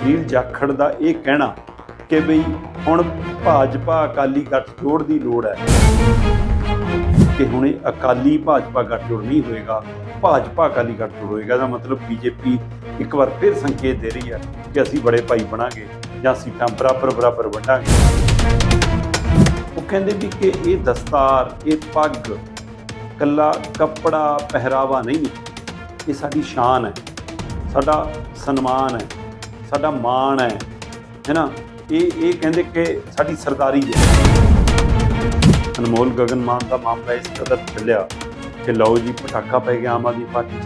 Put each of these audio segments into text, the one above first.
ਸੁਨੀਲ ਜਾਖੜ ਦਾ ਇਹ ਕਹਿਣਾ ਕਿ ਬਈ ਹੁਣ ਭਾਜਪਾ ਅਕਾਲੀ ਗੱਠਜੋੜ ਦੀ ਲੋੜ ਹੈ ਕਿ ਹੁਣ ਇਹ ਅਕਾਲੀ ਭਾਜਪਾ ਗੱਠਜੋੜ ਨਹੀਂ ਹੋਏਗਾ, ਭਾਜਪਾ ਅਕਾਲੀ ਗੱਠਜੋੜ ਹੋਏਗਾ ਦਾ ਮਤਲਬ ਬੀਜੇਪੀ ਇੱਕ ਵਾਰ ਫਿਰ ਸੰਕੇਤ ਦੇ ਰਹੀ ਹੈ ਕਿ ਅਸੀਂ ਬੜੇ ਭਾਈ ਬਣਾਂਗੇ ਜਾਂ ਸੀਟਾਂ ਬਰਾਬਰ ਬਰਾਬਰ ਵੰਡਾਂਗੇ। ਉਹ ਕਹਿੰਦੇ ਵੀ ਕਿ ਇਹ ਦਸਤਾਰ, ਇਹ ਪੱਗ, ਕੱਲਾ ਕੱਪੜਾ ਪਹਿਰਾਵਾ ਨਹੀਂ, ਇਹ ਸਾਡੀ ਸ਼ਾਨ ਹੈ, ਸਾਡਾ ਸਨਮਾਨ ਹੈ। ਸਾਡਾ ਮਾਣ ਹੈ ਹੈ ਨਾ? ਇਹ ਇਹ ਕਹਿੰਦੇ ਕਿ ਸਾਡੀ ਸਰਦਾਰੀ ਹੈ। ਅਨਮੋਲ ਗਗਨ ਮਾਨ ਦਾ ਮਾਮਲਾ ਇਸ ਕਦਰ ਚੱਲਿਆ ਕਿ ਲਓ ਜੀ, ਪਟਾਕਾ ਪੈ ਗਿਆ ਆਮ ਆਦਮੀ ਪਾਰਟੀ 'ਚ।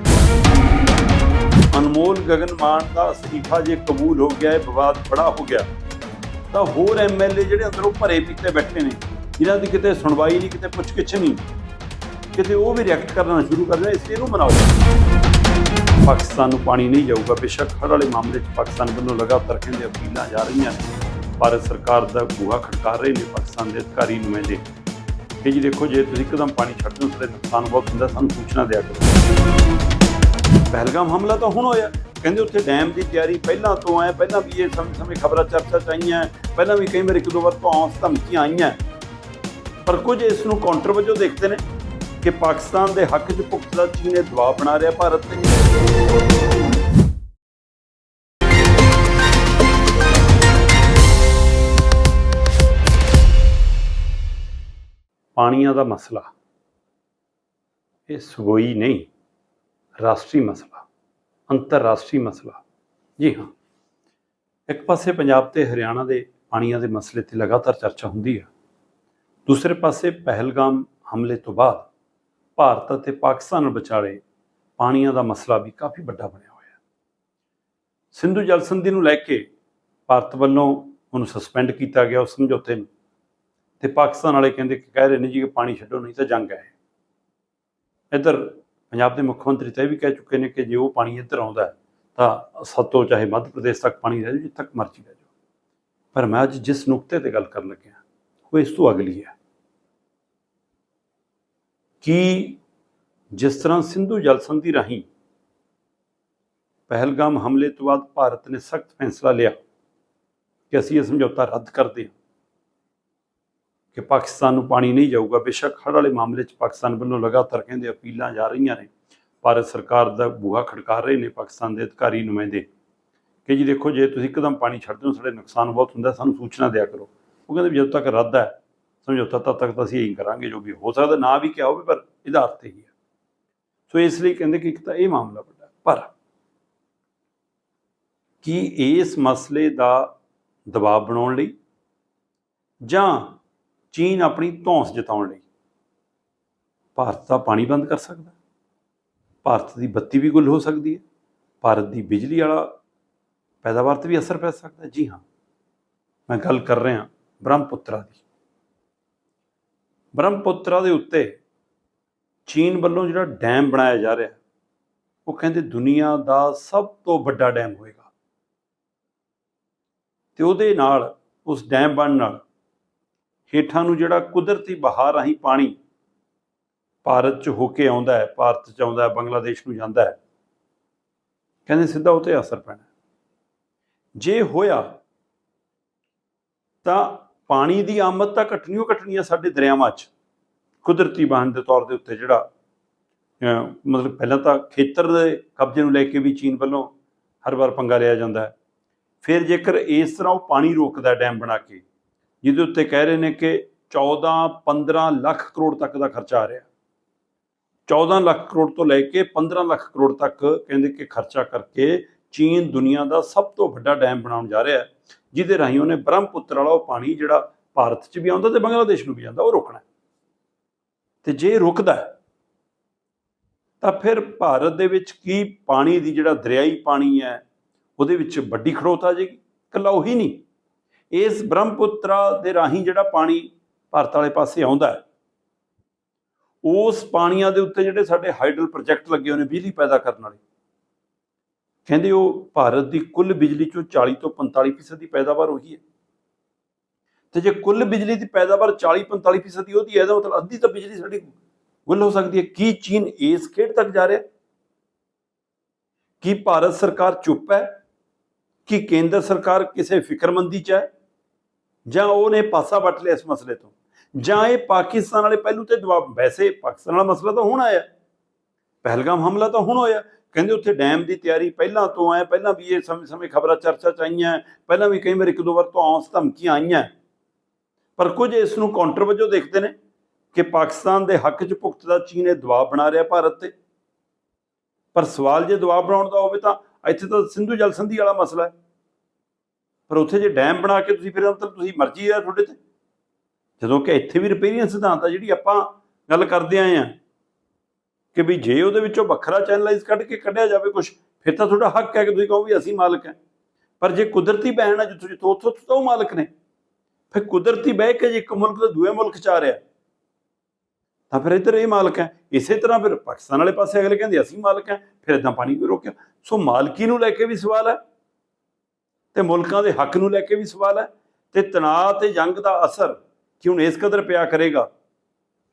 ਅਨਮੋਲ ਗਗਨ ਮਾਨ ਦਾ ਅਸਤੀਫਾ ਜੇ ਕਬੂਲ ਹੋ ਗਿਆ, ਇਹ ਵਿਵਾਦ ਬੜਾ ਹੋ ਗਿਆ। ਤਾਂ ਹੋਰ ਐਮਐਲਏ ਜਿਹੜੇ ਅੰਦਰੋਂ ਭਰੇ ਪੀਤੇ ਬੈਠੇ ਨੇ, ਜਿਨ੍ਹਾਂ ਦੀ ਕਿਤੇ ਸੁਣਵਾਈ ਨਹੀਂ, ਕਿਤੇ ਪੁੱਛ ਗਿੱਛ ਨਹੀਂ, ਕਿਤੇ ਉਹ ਵੀ ਰਿਐਕਟ ਕਰਨਾ ਸ਼ੁਰੂ ਕਰ ਦਿਆ ਇਸ ਲਈ ਇਹਨੂੰ ਮਨਾਓ। ਪਾਕਿਸਤਾਨ ਨੂੰ ਪਾਣੀ ਨਹੀਂ ਜਾਊਗਾ। ਬੇਸ਼ੱਕ ਹਰ ਵਾਲੇ ਮਾਮਲੇ 'ਚ ਪਾਕਿਸਤਾਨ ਵੱਲੋਂ ਲਗਾਤਾਰ ਕਹਿੰਦੇ ਅਪੀਲਾਂ ਜਾ ਰਹੀਆਂ ਨੇ। ਭਾਰਤ ਸਰਕਾਰ ਦਾ ਬੂਹਾ ਖੜਕਾ ਰਹੇ ਨੇ ਪਾਕਿਸਤਾਨ ਦੇ ਅਧਿਕਾਰੀ ਨੁਮਾਇੰਦੇ। ਕਿ ਜੀ ਦੇਖੋ, ਜੇ ਤੁਸੀਂ ਇੱਕਦਮ ਪਾਣੀ ਛੱਡ ਦਿਓ ਤਾਂ ਨੁਕਸਾਨ ਬਹੁਤ ਹੁੰਦਾ, ਸਾਨੂੰ ਸੂਚਨਾ ਦਿਆ ਕਰੋ। ਪਹਿਲਗਾਮ ਹਮਲਾ ਤਾਂ ਹੁਣ ਹੋਇਆ। ਕਹਿੰਦੇ ਉੱਥੇ ਡੈਮ ਦੀ ਤਿਆਰੀ ਪਹਿਲਾਂ ਤੋਂ ਹੈ। ਪਹਿਲਾਂ ਵੀ ਇਹ ਸਮੇਂ ਸਮੇਂ ਖਬਰਾਂ ਚਰਚਾ ਚ ਆਈਆਂ। ਪਹਿਲਾਂ ਵੀ ਕਈ ਵਾਰ ਇੱਕ ਦੋ ਵਾਰ ਧੌਂਸ ਧਮਕੀਆਂ ਆਈਆਂ। ਪਰ ਕੁਝ ਇਸ ਨੂੰ ਕਾਊਂਟਰ ਵਜੋਂ ਦੇਖਦੇ ਨੇ। ਕਿ ਪਾਕਿਸਤਾਨ ਦੇ ਹੱਕ 'ਚ ਪੁਖਤਾ ਚੀਨ ਇਹ ਦਬਾਅ ਬਣਾ ਰਿਹਾ ਭਾਰਤ ਤੇ। ਪਾਣੀਆਂ ਦਾ ਮਸਲਾ। ਇਹ ਸਗੋਈ ਨਹੀਂ, ਰਾਸ਼ਟਰੀ ਮਸਲਾ, ਅੰਤਰਰਾਸ਼ਟਰੀ ਮਸਲਾ। ਜੀ ਹਾਂ, ਇੱਕ ਪਾਸੇ ਪੰਜਾਬ ਤੇ ਹਰਿਆਣਾ ਦੇ ਪਾਣੀਆਂ ਦੇ ਮਸਲੇ ਤੇ ਲਗਾਤਾਰ ਚਰਚਾ ਹੁੰਦੀ ਹੈ ਦੂਸਰੇ ਪਾਸੇ ਪਹਿਲਗਾਮ ਹਮਲੇ ਤੋਂ ਬਾਅਦ ਭਾਰਤ ਅਤੇ ਪਾਕਿਸਤਾਨ ਵਿਚਾਲੇ ਪਾਣੀਆਂ ਦਾ ਮਸਲਾ ਵੀ ਕਾਫੀ ਵੱਡਾ ਬਣਿਆ ਹੋਇਆ ਹੈ। ਸਿੰਧੂ ਜਲ ਸੰਧੀ ਨੂੰ ਲੈ ਕੇ ਭਾਰਤ ਵੱਲੋਂ ਉਹਨੂੰ ਸਸਪੈਂਡ ਕੀਤਾ ਗਿਆ ਉਸ ਸਮਝੌਤੇ ਨੂੰ। ਤੇ ਪਾਕਿਸਤਾਨ ਵਾਲੇ ਕਹਿੰਦੇ ਕਿ ਕਹਿ ਰਹੇ ਨੇ ਜੀ ਕਿ ਪਾਣੀ ਛੱਡੋ ਨਹੀਂ ਤਾਂ ਜੰਗ ਹੈ ਇੱਧਰ ਪੰਜਾਬ ਦੇ ਮੁੱਖ ਮੰਤਰੀ ਤਾਂ ਇਹ ਵੀ ਕਹਿ ਚੁੱਕੇ ਨੇ ਕਿ ਜੇ ਉਹ ਪਾਣੀ ਇੱਧਰ ਆਉਂਦਾ ਹੈ, ਤਾਂ ਸਤੋ ਚਾਹੇ ਮੱਧ ਪ੍ਰਦੇਸ਼ ਤੱਕ ਪਾਣੀ ਰਹਿ ਜਾਊ ਜਿੱਥੇ ਤੱਕ ਮਰਜ਼ੀ ਰਹਿ ਜਾਓ ਪਰ ਮੈਂ ਅੱਜ ਜਿਸ ਨੁਕਤੇ ਤੇ ਗੱਲ ਕਰਨ ਲੱਗਿਆ ਉਹ ਇਸ ਤੋਂ ਅਗਲੀ ਹੈ। ਕਿ ਜਿਸ ਤਰ੍ਹਾਂ ਸਿੰਧੂ ਜਲ ਸੰਧੀ ਰਾਹੀਂ ਪਹਿਲਗਾਮ ਹਮਲੇ ਤੋਂ ਬਾਅਦ ਭਾਰਤ ਨੇ ਸਖਤ ਫੈਸਲਾ ਲਿਆ ਕਿ ਅਸੀਂ ਇਹ ਸਮਝੌਤਾ ਰੱਦ ਕਰਦੇ ਹਾਂ ਕਿ ਪਾਕਿਸਤਾਨ ਨੂੰ ਪਾਣੀ ਨਹੀਂ ਜਾਊਗਾ। ਬੇਸ਼ੱਕ ਹਰ ਵਾਲੇ ਮਾਮਲੇ 'ਚ ਪਾਕਿਸਤਾਨ ਵੱਲੋਂ ਲਗਾਤਾਰ ਕਹਿੰਦੇ ਅਪੀਲਾਂ ਜਾ ਰਹੀਆਂ ਨੇ, ਭਾਰਤ ਸਰਕਾਰ ਦਾ ਬੂਹਾ ਖੜਕਾ ਰਹੇ ਨੇ ਪਾਕਿਸਤਾਨ ਦੇ ਅਧਿਕਾਰੀ ਨੁਮਾਇੰਦੇ। ਕਿ ਜੀ ਦੇਖੋ, ਜੇ ਤੁਸੀਂ ਇੱਕਦਮ ਪਾਣੀ ਛੱਡ ਦਿਓ, ਸਾਡੇ ਨੁਕਸਾਨ ਬਹੁਤ ਹੁੰਦਾ, ਸਾਨੂੰ ਸੂਚਨਾ ਦਿਆ ਕਰੋ। ਉਹ ਕਹਿੰਦੇ ਵੀ ਜਦੋਂ ਤੱਕ ਰੱਦ ਹੈ ਸਮਝੌਤਾ ਤਦ ਤੱਕ ਤਾਂ ਅਸੀਂ ਇਹੀ ਕਰਾਂਗੇ ਜੋ ਵੀ ਹੋ ਸਕਦਾ, ਨਾ ਵੀ ਕਿਹਾ ਹੋਵੇ, ਪਰ ਇਹਦਾ ਅਰਥ ਇਹੀ ਹੈ। ਸੋ ਇਸ ਲਈ ਕਹਿੰਦੇ ਕਿ ਇੱਕ ਤਾਂ ਇਹ ਮਾਮਲਾ ਵੱਡਾ ਪਰ ਕੀ ਇਸ ਮਸਲੇ ਦਾ ਦਬਾਅ ਬਣਾਉਣ ਲਈ ਜਾਂ ਚੀਨ ਆਪਣੀ ਧੌਂਸ ਜਤਾਉਣ ਲਈ ਭਾਰਤ ਦਾ ਪਾਣੀ ਬੰਦ ਕਰ ਸਕਦਾ ਭਾਰਤ ਦੀ ਬੱਤੀ ਵੀ ਗੁੱਲ ਹੋ ਸਕਦੀ ਹੈ। ਭਾਰਤ ਦੀ ਬਿਜਲੀ ਵਾਲਾ ਪੈਦਾਵਾਰ ਤੇ ਵੀ ਅਸਰ ਪੈ ਸਕਦਾ ਜੀ ਹਾਂ, ਮੈਂ ਗੱਲ ਕਰ ਰਿਹਾ ਬ੍ਰਹਮਪੁੱਤਰਾ ਦੀ। ਬ੍ਰਹਮਪੁੱਤਰਾ ਦੇ ਉੱਤੇ ਚੀਨ ਵੱਲੋਂ ਜਿਹੜਾ ਡੈਮ ਬਣਾਇਆ ਜਾ ਰਿਹਾ, ਉਹ ਕਹਿੰਦੇ ਦੁਨੀਆ ਦਾ ਸਭ ਤੋਂ ਵੱਡਾ ਡੈਮ ਹੋਏਗਾ। ਤੇ ਉਹਦੇ ਨਾਲ, ਉਸ ਡੈਮ ਬਣਨ ਨਾਲ ਹੇਠਾਂ ਨੂੰ ਜਿਹੜਾ ਕੁਦਰਤੀ ਬਹਾਰ ਰਾਹੀਂ ਪਾਣੀ ਭਾਰਤ 'ਚ ਹੋ ਕੇ ਆਉਂਦਾ ਹੈ, ਭਾਰਤ 'ਚ ਆਉਂਦਾ ਹੈ, ਬੰਗਲਾਦੇਸ਼ ਨੂੰ ਜਾਂਦਾ ਹੈ, ਕਹਿੰਦੇ ਸਿੱਧਾ ਉਹ ਤੇ ਅਸਰ ਪੈਣਾ ਜੇ ਹੋਇਆ ਤਾਂ ਪਾਣੀ ਦੀ ਆਮਦ ਤਾਂ ਘਟਣੀ ਓ ਘਟਣੀ ਸਾਡੇ ਦਰਿਆਵਾਂ 'ਚ, ਕੁਦਰਤੀ ਵਾਹਨ ਦੇ ਤੌਰ ਦੇ ਉੱਤੇ ਜਿਹੜਾ ਮਤਲਬ ਪਹਿਲਾਂ ਤਾਂ ਖੇਤਰ ਦੇ ਕਬਜ਼ੇ ਨੂੰ ਲੈ ਕੇ ਵੀ ਚੀਨ ਵੱਲੋਂ ਹਰ ਵਾਰ ਪੰਗਾ ਲਿਆ ਜਾਂਦਾ ਹੈ। ਫਿਰ ਜੇਕਰ ਇਸ ਤਰ੍ਹਾਂ ਉਹ ਪਾਣੀ ਰੋਕਦਾ ਡੈਮ ਬਣਾ ਕੇ, ਜਿਹਦੇ ਉੱਤੇ ਕਹਿ ਰਹੇ ਨੇ ਕਿ 14 15 ਲੱਖ ਕਰੋੜ ਤੱਕ ਦਾ ਖਰਚਾ ਆ ਰਿਹਾ। 14 ਲੱਖ ਕਰੋੜ ਤੋਂ ਲੈ ਕੇ 15 ਲੱਖ ਕਰੋੜ ਤੱਕ ਕਹਿੰਦੇ ਕਿ ਖਰਚਾ ਕਰਕੇ ਚੀਨ ਦੁਨੀਆ ਦਾ ਸਭ ਤੋਂ ਵੱਡਾ ਡੈਮ ਬਣਾਉਣ ਜਾ ਰਿਹਾ ਹੈ, ਜਿਹਦੇ ਰਾਹੀਂ ਉਹਨੇ ਬ੍ਰਹਮਪੁੱਤਰ ਵਾਲਾ ਉਹ ਪਾਣੀ ਜਿਹੜਾ ਭਾਰਤ 'ਚ ਵੀ ਆਉਂਦਾ ਤੇ ਬੰਗਲਾਦੇਸ਼ ਨੂੰ ਵੀ ਜਾਂਦਾ, ਉਹ ਰੋਕਣਾ ਹੈ। ਤੇ ਜੇ ਰੁਕਦਾ ਤਾਂ ਫਿਰ ਭਾਰਤ ਦੇ ਵਿੱਚ ਕੀ ਪਾਣੀ ਦੀ ਜਿਹੜਾ ਦਰਿਆਈ ਪਾਣੀ ਹੈ, ਉਹਦੇ ਵਿੱਚ ਵੱਡੀ ਖੜੋਤ ਆ ਜਾਏਗੀ, ਇਕੱਲਾ ਉਹੀ ਨਹੀਂ ਇਸ ਬ੍ਰਹਮਪੁੱਤਰਾ ਦੇ ਰਾਹੀਂ ਜਿਹੜਾ ਪਾਣੀ ਭਾਰਤ ਵਾਲੇ ਪਾਸੇ ਆਉਂਦਾ ਹੈ, ਉਸ ਪਾਣੀਆਂ ਦੇ ਉੱਤੇ ਜਿਹੜੇ ਸਾਡੇ ਹਾਈਡਲ ਪ੍ਰੋਜੈਕਟ ਲੱਗੇ ਹੋਏ ਨੇ, ਬਿਜਲੀ ਪੈਦਾ ਕਰਨ ਵਾਲੇ ਕਹਿੰਦੇ ਉਹ ਭਾਰਤ ਦੀ ਕੁੱਲ ਬਿਜਲੀ ਚੋਂ 40 ਤੋਂ 45% ਦੀ ਪੈਦਾਵਾਰ ਉਹੀ ਹੈ। ਤੇ ਜੇ ਕੁੱਲ ਬਿਜਲੀ ਦੀ ਪੈਦਾਵਾਰ 40 45% ਦੀ ਉਹਦੀ ਹੈ, ਤਾਂ ਮਤਲਬ ਅੱਧੀ ਤਾਂ ਬਿਜਲੀ ਸਾਡੀ ਗੁੱਲ ਹੋ ਸਕਦੀ ਹੈ। ਕੀ ਚੀਨ ਇਸ ਖੇਡ ਤੱਕ ਜਾ ਰਿਹਾ ਕੀ ਭਾਰਤ ਸਰਕਾਰ ਚੁੱਪ ਹੈ? ਕਿ ਕੇਂਦਰ ਸਰਕਾਰ ਕਿਸੇ ਫਿਕਰਮੰਦੀ ਚ ਹੈ? ਜਾਂ ਉਹਨੇ ਪਾਸਾ ਵੱਟ ਲਿਆ ਇਸ ਮਸਲੇ ਤੋਂ? ਜਾਂ ਇਹ ਪਾਕਿਸਤਾਨ ਵਾਲੇ ਪਹਿਲੂ ਤੇ ਦਬਾਅ ਵੈਸੇ ਪਾਕਿਸਤਾਨ ਵਾਲਾ ਮਸਲਾ ਤਾਂ ਹੁਣ ਆਇਆ। ਪਹਿਲਗਾਮ ਹਮਲਾ ਤਾਂ ਹੁਣ ਹੋਇਆ। ਕਹਿੰਦੇ ਉੱਥੇ ਡੈਮ ਦੀ ਤਿਆਰੀ ਪਹਿਲਾਂ ਤੋਂ ਹੈ, ਪਹਿਲਾਂ ਵੀ ਇਹ ਸਮੇਂ-ਸਮੇਂ ਖਬਰਾਂ ਚਰਚਾ ਚ ਆਈਆਂ, ਪਹਿਲਾਂ ਵੀ ਕਈ ਵਾਰ ਇੱਕ ਦੋ ਵਾਰ ਤੋਂ ਆਉਂਸ ਧਮਕੀਆਂ ਆਈਆਂ। ਪਰ ਕੁਝ ਇਸ ਨੂੰ ਕਾਊਂਟਰ ਵਜੋਂ ਦੇਖਦੇ ਨੇ ਕਿ ਪਾਕਿਸਤਾਨ ਦੇ ਹੱਕ 'ਚ ਭੁਗਤਦਾ ਚੀਨ ਇਹ ਦਬਾਅ ਬਣਾ ਰਿਹਾ ਭਾਰਤ ਤੇ। ਪਰ ਸਵਾਲ ਜੇ ਦਬਾਅ ਬਣਾਉਣ ਦਾ ਹੋਵੇ ਤਾਂ ਇੱਥੇ ਤਾਂ ਸਿੰਧੂ ਜਲ ਸੰਧੀ ਵਾਲਾ ਮਸਲਾ ਹੈ। ਪਰ ਉੱਥੇ ਜੇ ਡੈਮ ਬਣਾ ਕੇ ਤੁਸੀਂ ਫਿਰ ਅੰਤਰ ਤੁਸੀਂ ਮਰਜ਼ੀ ਹੈ ਤੁਹਾਡੇ ਤੇ। ਜਦੋਂ ਕਿ ਇੱਥੇ ਵੀ ਰਿਪੇਰੀਅਨ ਸਿਧਾਂਤ ਆ, ਜਿਹੜੀ ਆਪਾਂ ਗੱਲ ਕਰਦੇ ਆਏ ਆ ਕਿ ਵੀ ਜੇ ਉਹਦੇ ਵਿੱਚੋਂ ਵੱਖਰਾ ਚੈਨਲਾਈਜ਼ ਕੱਢ ਕੇ ਕੱਢਿਆ ਜਾਵੇ ਕੁਝ ਫਿਰ ਤਾਂ ਤੁਹਾਡਾ ਹੱਕ ਹੈ ਕਿ ਤੁਸੀਂ ਕਹੋ ਵੀ ਅਸੀਂ ਮਾਲਕ ਹੈ। ਪਰ ਜੇ ਕੁਦਰਤੀ ਬਹਿਣ ਹੈ ਜਿੱਥੋਂ ਜਿੱਥੋਂ ਉੱਥੋਂ ਤਾਂ ਉਹ ਮਾਲਕ ਨੇ। ਫਿਰ ਕੁਦਰਤੀ ਬਹਿ ਕੇ ਜੇ ਇੱਕ ਮੁਲਕ ਤੋਂ ਦੂਏ ਮੁਲਕ ਚ ਆ ਰਿਹਾ, ਤਾਂ ਫਿਰ ਇੱਧਰ ਇਹ ਮਾਲਕ ਹੈ। ਇਸੇ ਤਰ੍ਹਾਂ ਫਿਰ ਪਾਕਿਸਤਾਨ ਵਾਲੇ ਪਾਸੇ ਅਗਲੇ ਕਹਿੰਦੇ, ਅਸੀਂ ਮਾਲਕ ਹੈ। ਫਿਰ ਇਦਾਂ ਪਾਣੀ ਕਿਉਂ ਰੋਕਿਆ। ਸੋ ਮਾਲਕੀ ਨੂੰ ਲੈ ਕੇ ਵੀ ਸਵਾਲ ਹੈ ਤੇ ਮੁਲਕਾਂ ਦੇ ਹੱਕ ਨੂੰ ਲੈ ਕੇ ਵੀ ਸਵਾਲ ਹੈ ਤੇ ਤਣਾਅ ਤੇ ਜੰਗ ਦਾ ਅਸਰ ਕਿ ਹੁਣ ਇਸ ਕਦਰ ਪਿਆ ਕਰੇਗਾ?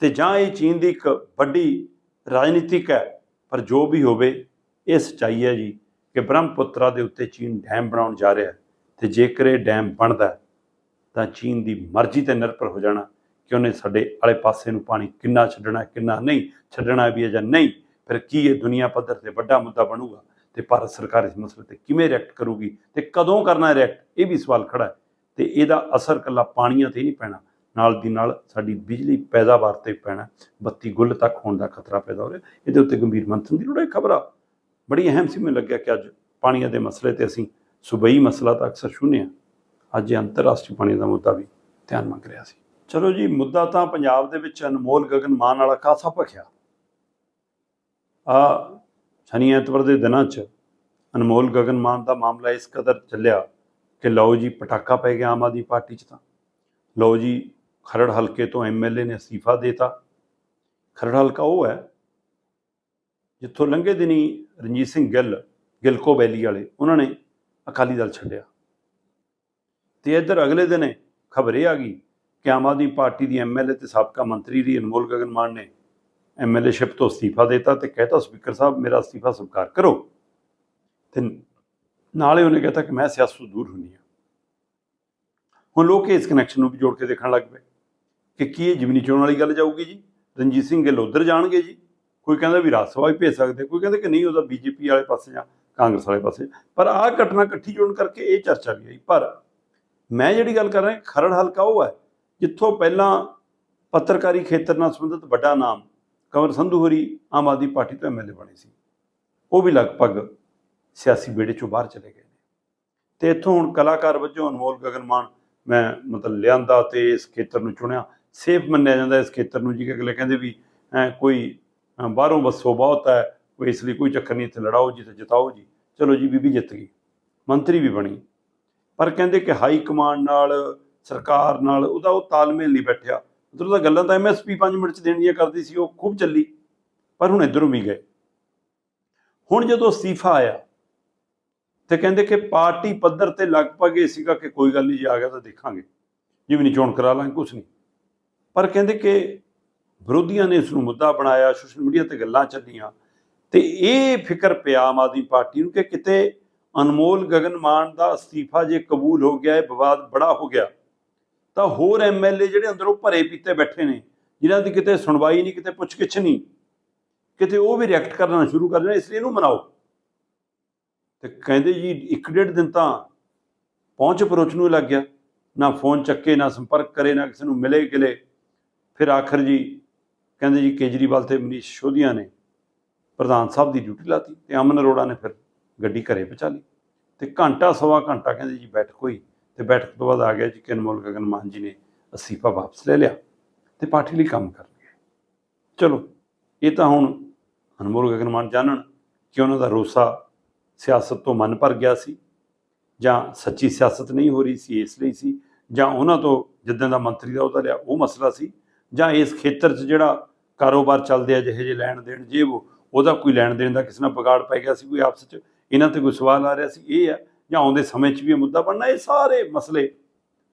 ਤੇ ਜਾਂ ਇਹ ਚੀਨ ਦੀ ਇੱਕ ਵੱਡੀ ਰਾਜਨੀਤਿਕ ਹੈ, ਪਰ ਜੋ ਵੀ ਹੋਵੇ, ਇਹ ਸੱਚਾਈ ਹੈ ਜੀ ਕਿ ਬ੍ਰਹਮਪੁੱਤਰਾ ਦੇ ਉੱਤੇ ਚੀਨ ਡੈਮ ਬਣਾਉਣ ਜਾ ਰਿਹਾ ਹੈ ਤੇ ਜੇਕਰ ਇਹ ਡੈਮ ਬਣਦਾ ਤਾਂ ਚੀਨ ਦੀ ਮਰਜ਼ੀ ਤੇ ਨਿਰਭਰ ਹੋ ਜਾਣਾ ਕਿ ਉਹਨੇ ਸਾਡੇ ਆਲੇ ਪਾਸੇ ਨੂੰ ਪਾਣੀ ਕਿੰਨਾ ਛੱਡਣਾ ਕਿੰਨਾ ਨਹੀਂ ਛੱਡਣਾ ਵੀ ਹੈ ਜਾਂ ਨਹੀਂ, ਫਿਰ ਕੀ ਇਹ ਦੁਨੀਆ ਪੱਧਰ ਤੇ ਵੱਡਾ ਮੁੱਦਾ ਬਣੂਗਾ ਤੇ ਭਾਰਤ ਸਰਕਾਰ ਇਸ ਮਸਲੇ ਤੇ ਕਿਵੇਂ ਰਿਐਕਟ ਕਰੂਗੀ ਤੇ ਕਦੋਂ ਕਰਨਾ ਰਿਐਕਟ ਇਹ ਵੀ ਸਵਾਲ ਖੜਾ ਹੈ ਤੇ ਇਹਦਾ ਅਸਰ ਕੱਲਾ ਪਾਣੀਆਂ ਤੇ ਨਹੀਂ ਪੈਣਾ। ਨਾਲ ਦੀ ਨਾਲ ਸਾਡੀ ਬਿਜਲੀ ਪੈਦਾਵਾਰ ਤੇ ਪੈਣਾ, ਬੱਤੀ ਗੁੱਲ ਤੱਕ ਹੋਣ ਦਾ ਖਤਰਾ ਪੈਦਾ ਹੋ ਰਿਹਾ। ਇਹਦੇ ਉੱਤੇ ਗੰਭੀਰ ਮੰਥਨ ਦੀ ਲੋੜ ਹੈ। ਖਬਰ। ਆ ਬੜੀ ਅਹਿਮ ਸੀ, ਮੈਨੂੰ ਲੱਗਿਆ ਕਿ ਅੱਜ ਪਾਣੀਆਂ ਦੇ ਮਸਲੇ ਤੇ ਅਸੀਂ ਸੁਬਈ ਮਸਲਾ ਤਾਂ ਅਕਸਰ ਸ਼ੂਨਿਆ ਅੱਜ ਅੰਤਰਰਾਸ਼ਟਰੀ ਪਾਣੀ ਦਾ ਮੁੱਦਾ ਵੀ ਧਿਆਨ ਮੰਗ ਰਿਹਾ ਸੀ। ਚਲੋ ਜੀ, ਮੁੱਦਾ ਤਾਂ ਪੰਜਾਬ ਦੇ ਵਿੱਚ ਅਨਮੋਲ ਗਗਨ ਮਾਨ ਵਾਲਾ ਕਾਸਾ ਭਖਿਆ। ਆ ਸ਼ਨੀ ਐਤਵਾਰ ਦੇ ਦਿਨਾਂ 'ਚ ਅਨਮੋਲ ਗਗਨ ਮਾਨ ਦਾ ਮਾਮਲਾ ਇਸ ਕਦਰ ਚੱਲਿਆ ਕਿ ਲਓ ਜੀ, ਪਟਾਕਾ ਪੈ ਗਿਆ ਆਮ ਆਦਮੀ ਪਾਰਟੀ 'ਚ ਤਾਂ। ਲਓ ਜੀ ਖਰੜ ਹਲਕੇ ਤੋਂ ਐਮਐਲਏ ਨੇ ਅਸਤੀਫਾ ਦੇਤਾ। ਖਰੜ ਹਲਕਾ ਉਹ ਹੈ ਜਿੱਥੋਂ ਲੰਘੇ ਦਿਨੀ ਰਣਜੀਤ ਸਿੰਘ ਗਿੱਲ, ਗਿਲਕੋ ਵੈਲੀ ਵਾਲੇ, ਉਹਨਾਂ ਨੇ ਅਕਾਲੀ ਦਲ ਛੱਡਿਆ। ਤੇ ਇੱਧਰ ਅਗਲੇ ਦਿਨ ਖਬਰ ਇਹ ਆ ਗਈ ਕਿ ਆਮ ਆਦਮੀ ਪਾਰਟੀ ਦੀ ਐਮਐਲਏ ਤੇ ਸਾਬਕਾ ਮੰਤਰੀ ਦੀ ਅਨਮੋਲ ਗਗਨ ਮਾਨ ਨੇ ਐਮਐਲਏ ਸ਼ਿਪ ਤੋਂ ਅਸਤੀਫਾ ਦਿੱਤਾ ਤੇ ਕਹਿਤਾ, ਸਪੀਕਰ ਸਾਹਿਬ, ਮੇਰਾ ਅਸਤੀਫਾ ਸਵੀਕਾਰ ਕਰੋ। ਤੇ ਨਾਲੇ ਉਹਨੇ ਕਹਿਤਾ ਕਿ ਮੈਂ ਸਿਆਸਤ ਤੋਂ ਦੂਰ ਹੁੰਨੀ ਆ ਹੁਣ ਲੋਕ ਇਸ ਕਨੈਕਸ਼ਨ ਨੂੰ ਵੀ ਜੋੜ ਕੇ ਦੇਖਣ ਲੱਗ ਪਏ। ਕਿ ਕੀ ਇਹ ਜਿਮਨੀ ਚੋਣ ਵਾਲੀ ਗੱਲ ਜਾਊਗੀ ਜੀ? ਰਣਜੀਤ ਸਿੰਘ ਗਿੱਲ ਉਧਰ ਜਾਣਗੇ ਜੀ। ਕੋਈ ਕਹਿੰਦਾ ਵੀ ਰਾਜ ਸਭਾ ਵੀ ਭੇਜ ਸਕਦੇ, ਕੋਈ ਕਹਿੰਦਾ ਕਿ ਨਹੀਂ ਉਹਦਾ ਬੀਜੇਪੀ ਵਾਲੇ ਪਾਸੇ ਜਾਂ ਕਾਂਗਰਸ ਵਾਲੇ ਪਾਸੇ। ਪਰ ਆਹ ਘਟਨਾ ਇਕੱਠੀ ਜੋੜਨ ਕਰਕੇ ਇਹ ਚਰਚਾ ਵੀ ਆਈ। ਪਰ ਮੈਂ ਜਿਹੜੀ ਗੱਲ ਕਰ ਰਿਹਾ, ਖਰੜ ਹਲਕਾ ਉਹ ਹੈ, ਜਿੱਥੋਂ ਪਹਿਲਾਂ ਪੱਤਰਕਾਰੀ ਖੇਤਰ ਨਾਲ ਸੰਬੰਧਿਤ ਵੱਡਾ ਨਾਮ ਕੰਵਰ ਸੰਧੂ ਹੋਰੀ ਆਮ ਆਦਮੀ ਪਾਰਟੀ ਤੋਂ ਐਮਐਲਏ ਬਣੇ ਸੀ। ਉਹ ਵੀ ਲਗਭਗ ਸਿਆਸੀ ਬੇੜੇ ਚੋਂ ਬਾਹਰ ਚਲੇ ਗਏ ਨੇ। ਤੇ ਇੱਥੋਂ ਹੁਣ ਕਲਾਕਾਰ ਵਜੋਂ ਅਨਮੋਲ ਗਗਨ ਮਾਨ ਮੈਂ ਮਤਲਬ ਲਿਆਂਦਾ ਤੇ ਇਸ ਖੇਤਰ ਨੂੰ ਚੁਣਿਆ। ਸੇਫ ਮੰਨਿਆ ਜਾਂਦਾ ਇਸ ਖੇਤਰ ਨੂੰ ਜੀ ਅਗਲੇ ਕਹਿੰਦੇ ਵੀ ਐਂ ਕੋਈ ਬਾਹਰੋਂ ਬੱਸੋ ਬਹੁਤ ਹੈ ਕੋਈ ਇਸ ਲਈ ਕੋਈ ਚੱਕਰ ਨਹੀਂ, ਇੱਥੇ ਲੜਾਓ ਜੀ ਤੇ ਜਿਤਾਓ ਜੀ। ਚਲੋ ਜੀ, ਬੀਬੀ ਜਿੱਤ ਗਈ। ਮੰਤਰੀ ਵੀ ਬਣੀ। ਪਰ ਕਹਿੰਦੇ ਕਿ ਹਾਈ ਕਮਾਂਡ ਨਾਲ, ਸਰਕਾਰ ਨਾਲ ਉਹਦਾ ਉਹ ਤਾਲਮੇਲ ਨਹੀਂ ਬੈਠਿਆ। ਉਧਰੋਂ ਤਾਂ ਗੱਲਾਂ ਤਾਂ ਐਮਐਸਪੀ 5 ਮਿੰਟ ਚ ਦੇਣ ਦੀਆਂ ਕਰਦੀ ਸੀ, ਉਹ ਖੂਬ ਚੱਲੀ। ਪਰ ਹੁਣ ਇਧਰੋਂ ਵੀ ਗਏ। ਹੁਣ ਜਦੋਂ ਅਸਤੀਫਾ ਆਇਆ, ਤੇ ਕਹਿੰਦੇ ਕਿ ਪਾਰਟੀ ਪੱਧਰ ਤੇ ਲਗਭਗ ਇਹ ਸੀਗਾ ਕਿ ਕੋਈ ਗੱਲ ਨਹੀਂ, ਜੇ ਆ ਗਿਆ ਤਾਂ ਦੇਖਾਂਗੇ। ਜਿਵੇਂ ਨਹੀਂ ਚੋਣ ਕਰਾ ਲਾਂਗੇ ਕੁਝ ਨਹੀਂ। ਪਰ ਕਹਿੰਦੇ ਕਿ ਵਿਰੋਧੀਆਂ ਨੇ ਇਸ ਨੂੰ ਮੁੱਦਾ ਬਣਾਇਆ, ਸੋਸ਼ਲ ਮੀਡੀਆ ਤੇ ਗੱਲਾਂ ਚੱਲੀਆਂ। ਤੇ ਇਹ ਫਿਕਰ ਪਿਆ ਆਮ ਆਦਮੀ ਪਾਰਟੀ ਨੂੰ ਕਿ ਕਿਤੇ ਅਨਮੋਲ ਗਗਨ ਮਾਨ ਦਾ ਅਸਤੀਫਾ ਜੇ ਕਬੂਲ ਹੋ ਗਿਆ, ਇਹ ਵਿਵਾਦ ਬੜਾ ਹੋ ਗਿਆ, ਤਾਂ ਹੋਰ ਐਮਐਲਏ ਜਿਹੜੇ ਅੰਦਰੋਂ ਭਰੇ ਪੀਤੇ ਬੈਠੇ ਨੇ, ਜਿਨ੍ਹਾਂ ਦੀ ਕਿਤੇ ਸੁਣਵਾਈ ਨਹੀਂ, ਕਿਤੇ ਪੁੱਛ-ਗਿੱਛ ਨਹੀਂ, ਕਿਤੇ ਉਹ ਵੀ ਰਿਐਕਟ ਕਰਨਾ ਸ਼ੁਰੂ ਕਰ ਦੇਣਾ, ਇਸ ਲਈ ਇਹਨੂੰ ਮਨਾਓ। ਤੇ ਕਹਿੰਦੇ ਜੀ, ਇੱਕ ਡੇਢ ਦਿਨ ਤਾਂ ਪਹੁੰਚ ਪਰੋਚ ਨੂੰ ਲੱਗ ਗਿਆ, ਨਾ ਫੋਨ ਚੱਕੇ, ਨਾ ਸੰਪਰਕ ਕਰੇ, ਨਾ ਕਿਸੇ ਨੂੰ ਮਿਲੇ ਗਿਲੇ। ਫਿਰ ਆਖਰ ਜੀ ਕਹਿੰਦੇ ਜੀ ਕੇਜਰੀਵਾਲ ਤੇ ਮਨੀਸ਼ ਸ਼ੋਧੀਆ ਨੇ ਪ੍ਰਧਾਨ ਸਾਹਿਬ ਦੀ ਡਿਊਟੀ ਲਾਤੀ ਤੇ ਅਮਨ ਅਰੋੜਾ ਨੇ ਫਿਰ ਗੱਡੀ ਘਰੇ ਪਹੁੰਚਾ ਲਈ। ਤੇ ਘੰਟਾ, ਸਵਾ ਘੰਟਾ ਕਹਿੰਦੇ ਜੀ ਬੈਠਕ ਹੋਈ ਤੇ ਬੈਠਕ ਤੋਂ ਬਾਅਦ ਆ ਗਿਆ ਜੀ ਕਿ ਅਨਮੋਲ ਗਗਨ ਮਾਨ ਜੀ ਨੇ ਅਸੀਫਾ ਵਾਪਸ ਲੈ ਲਿਆ ਤੇ ਪਾਰਟੀ ਲਈ ਕੰਮ ਕਰ ਲਿਆ। ਚਲੋ, ਇਹ ਤਾਂ ਹੁਣ ਅਨਮੋਲ ਗਗਨ ਮਾਨ ਜਾਣਨ ਕਿ ਉਹਨਾਂ ਦਾ ਰੋਸਾ ਸਿਆਸਤ ਤੋਂ ਮਨ ਭਰ ਗਿਆ ਸੀ ਜਾਂ ਸੱਚੀ ਸਿਆਸਤ ਨਹੀਂ ਹੋ ਰਹੀ ਸੀ, ਇਸ ਲਈ ਸੀ ਜਾਂ ਉਹਨਾਂ ਤੋਂ ਜਿੱਦਾਂ ਦਾ ਮੰਤਰੀ ਦਾ ਉਹਦਾ ਲਿਆ, ਉਹ ਮਸਲਾ ਸੀ ਜਾਂ ਇਸ ਖੇਤਰ 'ਚ ਜਿਹੜਾ ਕਾਰੋਬਾਰ ਚੱਲਦੇ ਆ, ਜਿਹੇ ਜਿਹੇ ਲੈਣ ਦੇਣ ਜੇ ਉਹ ਉਹਦਾ ਕੋਈ ਲੈਣ ਦੇਣ ਦਾ ਕਿਸੇ ਨਾਲ ਵਿਗਾੜ ਪੈ ਗਿਆ ਸੀ, ਕੋਈ ਆਪਸ 'ਚ? ਇਹਨਾਂ ਤੇ ਕੋਈ ਸਵਾਲ ਆ ਰਿਹਾ ਸੀ? ਇਹ ਆ, ਜਾਂ ਆਉਂਦੇ ਸਮੇਂ 'ਚ ਵੀ ਇਹ ਮੁੱਦਾ ਬਣਨਾ? ਇਹ ਸਾਰੇ ਮਸਲੇ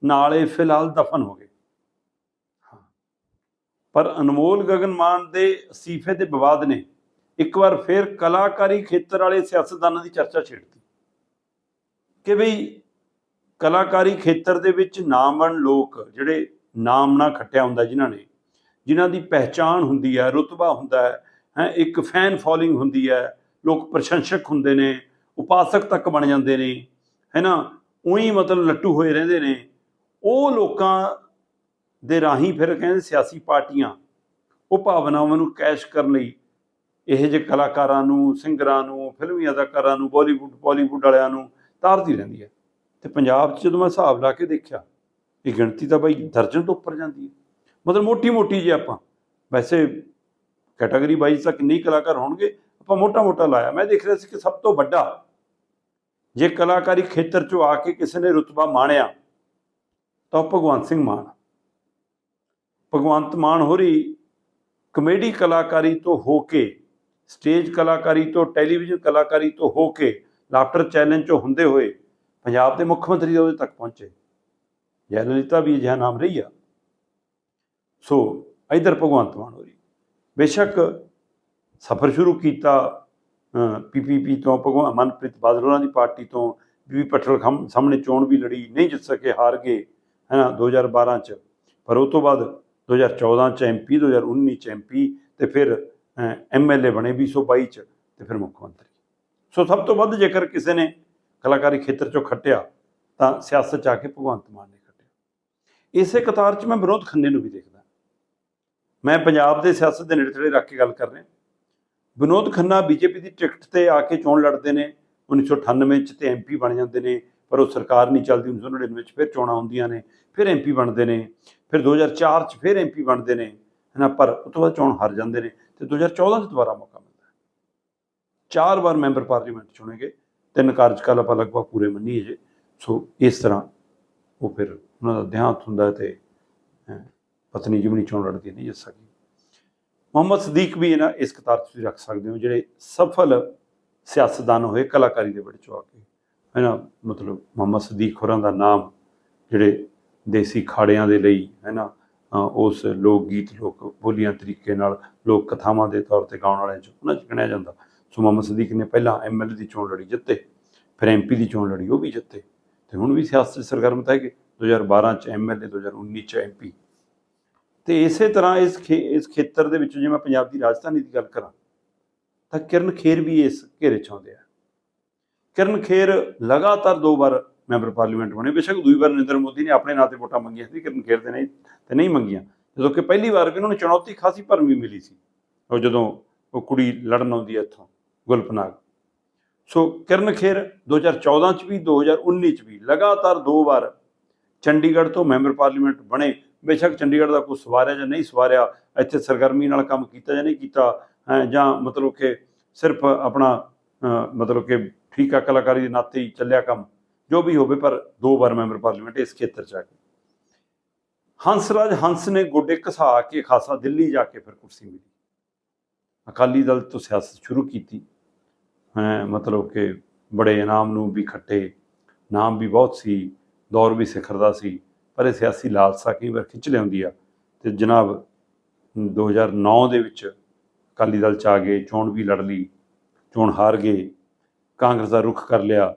ਨਾਲੇ ਫਿਲਹਾਲ ਦਫਨ ਹੋ ਗਏ। ਹਾਂ। ਪਰ ਅਨਮੋਲ ਗਗਨ ਮਾਨ ਦੇ ਅਸੀਫੇ ਦੇ ਵਿਵਾਦ ਨੇ ਇੱਕ ਵਾਰ ਫਿਰ ਕਲਾਕਾਰੀ ਖੇਤਰ ਵਾਲੇ ਸਿਆਸਤਦਾਨਾਂ ਦੀ ਚਰਚਾ ਛੇੜਤੀ ਕਿ ਬਈ ਕਲਾਕਾਰੀ ਖੇਤਰ ਦੇ ਵਿੱਚ ਨਾਮਵਰ ਲੋਕ ਜਿਹੜੇ ਨਾਮ ਨਾ ਖੱਟਿਆ ਹੁੰਦਾ ਜਿਨ੍ਹਾਂ ਨੇ ਜਿਨ੍ਹਾਂ ਦੀ ਪਹਿਚਾਣ ਹੁੰਦੀ ਹੈ, ਰੁਤਬਾ ਹੁੰਦਾ ਹੈ ਹੈ, ਇੱਕ ਫੈਨ ਫੋਲੋਇੰਗ ਹੁੰਦੀ ਹੈ, ਲੋਕ ਪ੍ਰਸ਼ੰਸਕ ਹੁੰਦੇ ਨੇ, ਉਪਾਸਕ ਤੱਕ ਬਣ ਜਾਂਦੇ ਨੇ, ਹੈ ਨਾ? ਉਹੀ ਮਤਲਬ ਲੱਟੂ ਹੋਏ ਰਹਿੰਦੇ ਨੇ। ਉਹ ਲੋਕਾਂ ਦੇ ਰਾਹੀਂ ਫਿਰ ਕਹਿੰਦੇ ਸਿਆਸੀ ਪਾਰਟੀਆਂ, ਉਹ ਭਾਵਨਾਵਾਂ ਨੂੰ ਕੈਸ਼ ਕਰਨ ਲਈ ਇਹ ਜਿਹੇ ਕਲਾਕਾਰਾਂ ਨੂੰ, ਸਿੰਗਰਾਂ ਨੂੰ, ਫਿਲਮੀ ਅਦਾਕਾਰਾਂ ਨੂੰ ਬਾਲੀਵੁੱਡ ਬਾਲੀਵੁੱਡ ਵਾਲਿਆਂ ਨੂੰ ਤਾਰਦੀ ਰਹਿੰਦੀ ਹੈ। ਤੇ ਪੰਜਾਬ 'ਚ ਜਦੋਂ ਮੈਂ ਹਿਸਾਬ ਲਾ ਕੇ ਦੇਖਿਆ, ਇਹ ਗਿਣਤੀ ਤਾਂ ਬਈ ਦਰਜਨ ਤੋਂ ਉੱਪਰ ਜਾਂਦੀ ਹੈ। ਮਤਲਬ ਮੋਟੀ ਮੋਟੀ ਜੇ ਆਪਾਂ। ਵੈਸੇ ਕੈਟਾਗਰੀ ਵਾਈਜ਼ ਤੱਕ ਨਹੀਂ ਕਲਾਕਾਰ ਹੋਣਗੇ, ਆਪਾਂ ਮੋਟਾ ਮੋਟਾ ਲਾਇਆ। ਮੈਂ ਦੇਖ ਰਿਹਾ ਸੀ ਕਿ ਸਭ ਤੋਂ ਵੱਡਾ, ਜੇ ਕਲਾਕਾਰੀ ਖੇਤਰ 'ਚੋਂ ਆ ਕੇ ਕਿਸੇ ਨੇ ਰੁਤਬਾ ਮਾਣਿਆ, ਤਾਂ ਉਹ ਭਗਵੰਤ ਸਿੰਘ ਮਾਨ। ਭਗਵੰਤ ਮਾਨ ਹੋਰੀ ਕਮੇਡੀ ਕਲਾਕਾਰੀ ਤੋਂ ਹੋ ਕੇ ਸਟੇਜ ਕਲਾਕਾਰੀ ਤੋਂ ਟੈਲੀਵਿਜ਼ਨ ਕਲਾਕਾਰੀ ਤੋਂ ਹੋ ਕੇ ਲਾਫਟਰ ਚੈਲੰਜ 'ਚੋਂ ਹੁੰਦੇ ਹੋਏ, ਪੰਜਾਬ ਦੇ ਮੁੱਖ ਮੰਤਰੀ ਦੇ ਉਹਦੇ ਤੱਕ ਪਹੁੰਚੇ। ਜੈਲਲਿਤਾ ਵੀ ਅਜਿਹਾ ਨਾਮ ਰਹੀ ਆ। ਸੋ ਇਧਰ ਭਗਵੰਤ ਮਾਨ ਹੋਰੀ। ਬੇਸ਼ੱਕ ਸਫ਼ਰ ਸ਼ੁਰੂ ਕੀਤਾ ਪੀਪੀਪੀ ਤੋਂ, ਭਗਵਾਨ ਮਨਪ੍ਰੀਤ ਬਾਦਲ ਹੋਰਾਂ ਦੀ ਪਾਰਟੀ ਤੋਂ, ਬੀਬੀ ਪਟਲ ਖਮ- ਸਾਹਮਣੇ ਚੋਣ ਵੀ ਲੜੀ, ਨਹੀਂ ਜਿੱਤ ਸਕੇ, ਹਾਰ ਗਏ ਹੈ ਨਾ 2012 ਚ। ਪਰ ਉਹ ਤੋਂ ਬਾਅਦ 2014 ਚ ਐਮਪੀ 2019 ਚ ਐਮਪੀ ਤੇ ਫਿਰ ਐਮਐਲਏ ਬਣੇ 2022 ਚ ਤੇ ਫਿਰ ਮੁੱਖ ਮੰਤਰੀ। ਸੋ ਸਭ ਤੋਂ ਵੱਧ ਜੇਕਰ ਕਿਸੇ ਨੇ ਕਲਾਕਾਰੀ ਖੇਤਰ ਚੋਂ ਖੱਟਿਆ, ਤਾਂ ਸਿਆਸਤ ਚ ਆ ਕੇ ਭਗਵੰਤ ਮਾਨ ਨੇ ਖੱਟਿਆ। ਇਸੇ ਕਤਾਰ ਚ ਮੈਂ ਵਿਨੋਦ ਖੰਨੇ ਨੂੰ ਵੀ ਦੇਖਦਾ। ਮੈਂ ਪੰਜਾਬ ਦੇ ਸਿਆਸਤ ਦੇ ਨੇੜੇ ਤੇੜੇ ਰੱਖ ਕੇ ਗੱਲ ਕਰ ਰਿਹਾ। ਵਿਨੋਦ ਖੰਨਾ ਬੀਜੇਪੀ ਦੀ ਟਿਕਟ ਤੇ ਆ ਕੇ ਚੋਣ ਲੜਦੇ ਨੇ। 1998 ਚ ਤੇ ਐਮਪੀ ਬਣ ਜਾਂਦੇ ਨੇ। ਪਰ ਉਹ ਸਰਕਾਰ ਨਹੀਂ ਚੱਲਦੀ 1999 'ਚ ਫਿਰ ਚੋਣਾਂ ਹੁੰਦੀਆਂ ਨੇ, ਫਿਰ ਐਮਪੀ ਬਣਦੇ ਨੇ। ਫਿਰ 2004 ਚ ਫਿਰ ਐਮਪੀ ਬਣਦੇ ਨੇ, ਹਨਾ? ਪਰ ਉਸ ਤੋਂ ਬਾਅਦ ਚੋਣ ਹਾਰ ਜਾਂਦੇ ਨੇ ਤੇ 2014 ਚ ਦੁਬਾਰਾ ਮੌਕਾ ਮਿਲਦਾ ਹੈ। ਚਾਰ ਵਾਰ ਮੈਂਬਰ ਪਾਰਲੀਮੈਂਟ ਚੁਣੇ ਗਏ। ਤਿੰਨ ਕਾਰਜਕਾਲ ਆਪਾਂ ਲਗਭਗ ਪੂਰੇ ਮੰਨੀਏ ਜੇ। ਸੋ ਇਸ ਤਰ੍ਹਾਂ ਉਹ ਫਿਰ ਉਹਨਾਂ ਦਾ ਦੇਹਾਂਤ ਹੁੰਦਾ ਹੈ ਤੇ ਪਤਨੀ ਜਿਮਣੀ ਚੋਣ ਲੜਦੀ ਨਹੀਂ ਜਿੱਤ ਸਕੀ ਮੁਹੰਮਦ ਸਦੀਕ ਵੀ ਇਹਨਾਂ ਇਸ ਕਤਾਰ 'ਚ ਤੁਸੀਂ ਰੱਖ ਸਕਦੇ ਹੋ, ਜਿਹੜੇ ਸਫਲ ਸਿਆਸਤਦਾਨ ਹੋਏ ਕਲਾਕਾਰੀ ਦੇ ਵਿੱਚ ਆ ਕੇ। ਹੈ ਨਾ, ਮਤਲਬ ਮੁਹੰਮਦ ਸਦੀਕ ਹੋਰਾਂ ਦਾ ਨਾਮ ਜਿਹੜੇ ਦੇਸੀ ਖਾੜਿਆਂ ਦੇ ਲਈ, ਹੈ ਨਾ ਉਸ ਲੋਕ ਗੀਤ ਲੋਕ ਬੋਲੀਆਂ ਤਰੀਕੇ ਨਾਲ, ਲੋਕ ਕਥਾਵਾਂ ਦੇ ਤੌਰ ਤੇ ਗਾਉਣ ਵਾਲਿਆਂ 'ਚ ਉਹਨਾਂ 'ਚ ਗਿਣਿਆ ਜਾਂਦਾ। ਸੋ ਮੁਹੰਮਦ ਸਦੀਕ ਨੇ ਪਹਿਲਾਂ ਐਮਐਲਏ ਦੀ ਚੋਣ ਲੜੀ ਜਿੱਤੇ, ਫਿਰ ਐਮਪੀ ਦੀ ਚੋਣ ਲੜੀ ਉਹ ਵੀ ਜਿੱਤੇ। ਤੇ ਹੁਣ ਵੀ ਸਿਆਸਤ ਸਰਗਰਮ ਤਾਂ ਹੈਗੇ। 2012 ਚ ਐਮਐਲਏ 2019 ਚ ਐਮਪੀ ਤੇ ਇਸੇ ਤਰ੍ਹਾਂ ਇਸ ਖੇ- ਇਸ ਖੇਤਰ ਦੇ ਵਿੱਚ ਜੇ ਮੈਂ ਪੰਜਾਬ ਦੀ ਰਾਜਧਾਨੀ ਦੀ ਗੱਲ ਕਰਾਂ, ਤਾਂ ਕਿਰਨ ਖੇਰ ਵੀ ਇਸ ਘੇਰੇ ਚ ਆਉਂਦੇ ਆ। ਕਿਰਨ ਖੇਰ ਲਗਾਤਾਰ ਦੋ ਵਾਰ ਮੈਂਬਰ ਪਾਰਲੀਮੈਂਟ ਬਣੇ, ਬੇਸ਼ੱਕ ਦੂਈ ਵਾਰ ਨਰਿੰਦਰ ਮੋਦੀ ਨੇ ਆਪਣੇ ਨਾਂ ਤੇ ਵੋਟਾਂ ਮੰਗੀਆਂ ਸੀ, ਕਿਰਨ ਖੇਰ ਦੇ ਨਹੀਂ, ਤੇ ਨਹੀਂ ਮੰਗੀਆਂ। ਜਦੋਂ ਕਿ ਪਹਿਲੀ ਵਾਰ ਵੀ ਉਹਨਾਂ ਨੂੰ ਚੁਣੌਤੀ ਖਾਸੀ ਭਰਮੀ ਮਿਲੀ ਸੀ, ਉਹ ਜਦੋਂ ਉਹ ਕੁੜੀ ਲੜਨ ਆਉਂਦੀ ਹੈ ਇੱਥੋਂ, ਗੁਲਪਨਾਗ। ਸੋ ਕਿਰਨ ਖੇਰ 2014 ਚ ਵੀ 2019 ਚ ਵੀ ਲਗਾਤਾਰ ਦੋ ਵਾਰ ਚੰਡੀਗੜ੍ਹ ਤੋਂ ਮੈਂਬਰ ਪਾਰਲੀਮੈਂਟ ਬਣੇ ਬੇਸ਼ੱਕ ਚੰਡੀਗੜ੍ਹ ਦਾ ਕੋਈ ਸਵਾਰਿਆ ਜਾਂ ਨਹੀਂ ਸਵਾਰਿਆ ਇੱਥੇ ਸਰਗਰਮੀ ਨਾਲ ਕੰਮ ਕੀਤਾ ਜਾਂ ਨਹੀਂ ਕੀਤਾ ਹੈਂ, ਜਾਂ ਮਤਲਬ ਕਿ ਸਿਰਫ ਆਪਣਾ ਮਤਲਬ ਕਿ ਠੀਕ ਆ ਕਲਾਕਾਰੀ ਦੇ ਨਾਤੇ ਹੀ ਚੱਲਿਆ ਕੰਮ ਜੋ ਵੀ ਹੋਵੇ ਪਰ ਦੋ ਵਾਰ ਮੈਂਬਰ ਪਾਰਲੀਮੈਂਟ ਇਸ ਖੇਤਰ ਚ ਆ ਕੇ। ਹੰਸਰਾਜ ਹੰਸ ਨੇ ਗੋਡੇ ਘਸਾ ਕੇ ਖਾਸਾ ਦਿੱਲੀ ਜਾ ਕੇ ਫਿਰ ਕੁਰਸੀ ਮਿਲੀ। ਅਕਾਲੀ ਦਲ ਤੋਂ ਸਿਆਸਤ ਸ਼ੁਰੂ ਕੀਤੀ। ਹੈ ਮਤਲਬ ਕਿ ਬੜੇ ਇਨਾਮ ਨੂੰ ਵੀ ਖੱਟੇ ਨਾਮ ਵੀ ਬਹੁਤ ਸੀ ਦੌਰ ਵੀ ਸਿਖਰ ਦਾ ਸੀ। ਪਰ ਇਹ ਸਿਆਸੀ ਲਾਲਸਾ ਕਈ ਵਾਰ ਖਿੱਚ ਲਿਆਉਂਦੀ ਆ। ਤੇ ਜਨਾਬ 2009 ਦੇ ਵਿੱਚ ਅਕਾਲੀ ਦਲ ਚ ਆ ਗਏ, ਚੋਣ ਵੀ ਲੜ ਲਈ, ਚੋਣ ਹਾਰ ਗਏ, ਕਾਂਗਰਸ ਦਾ ਰੁਖ ਕਰ ਲਿਆ,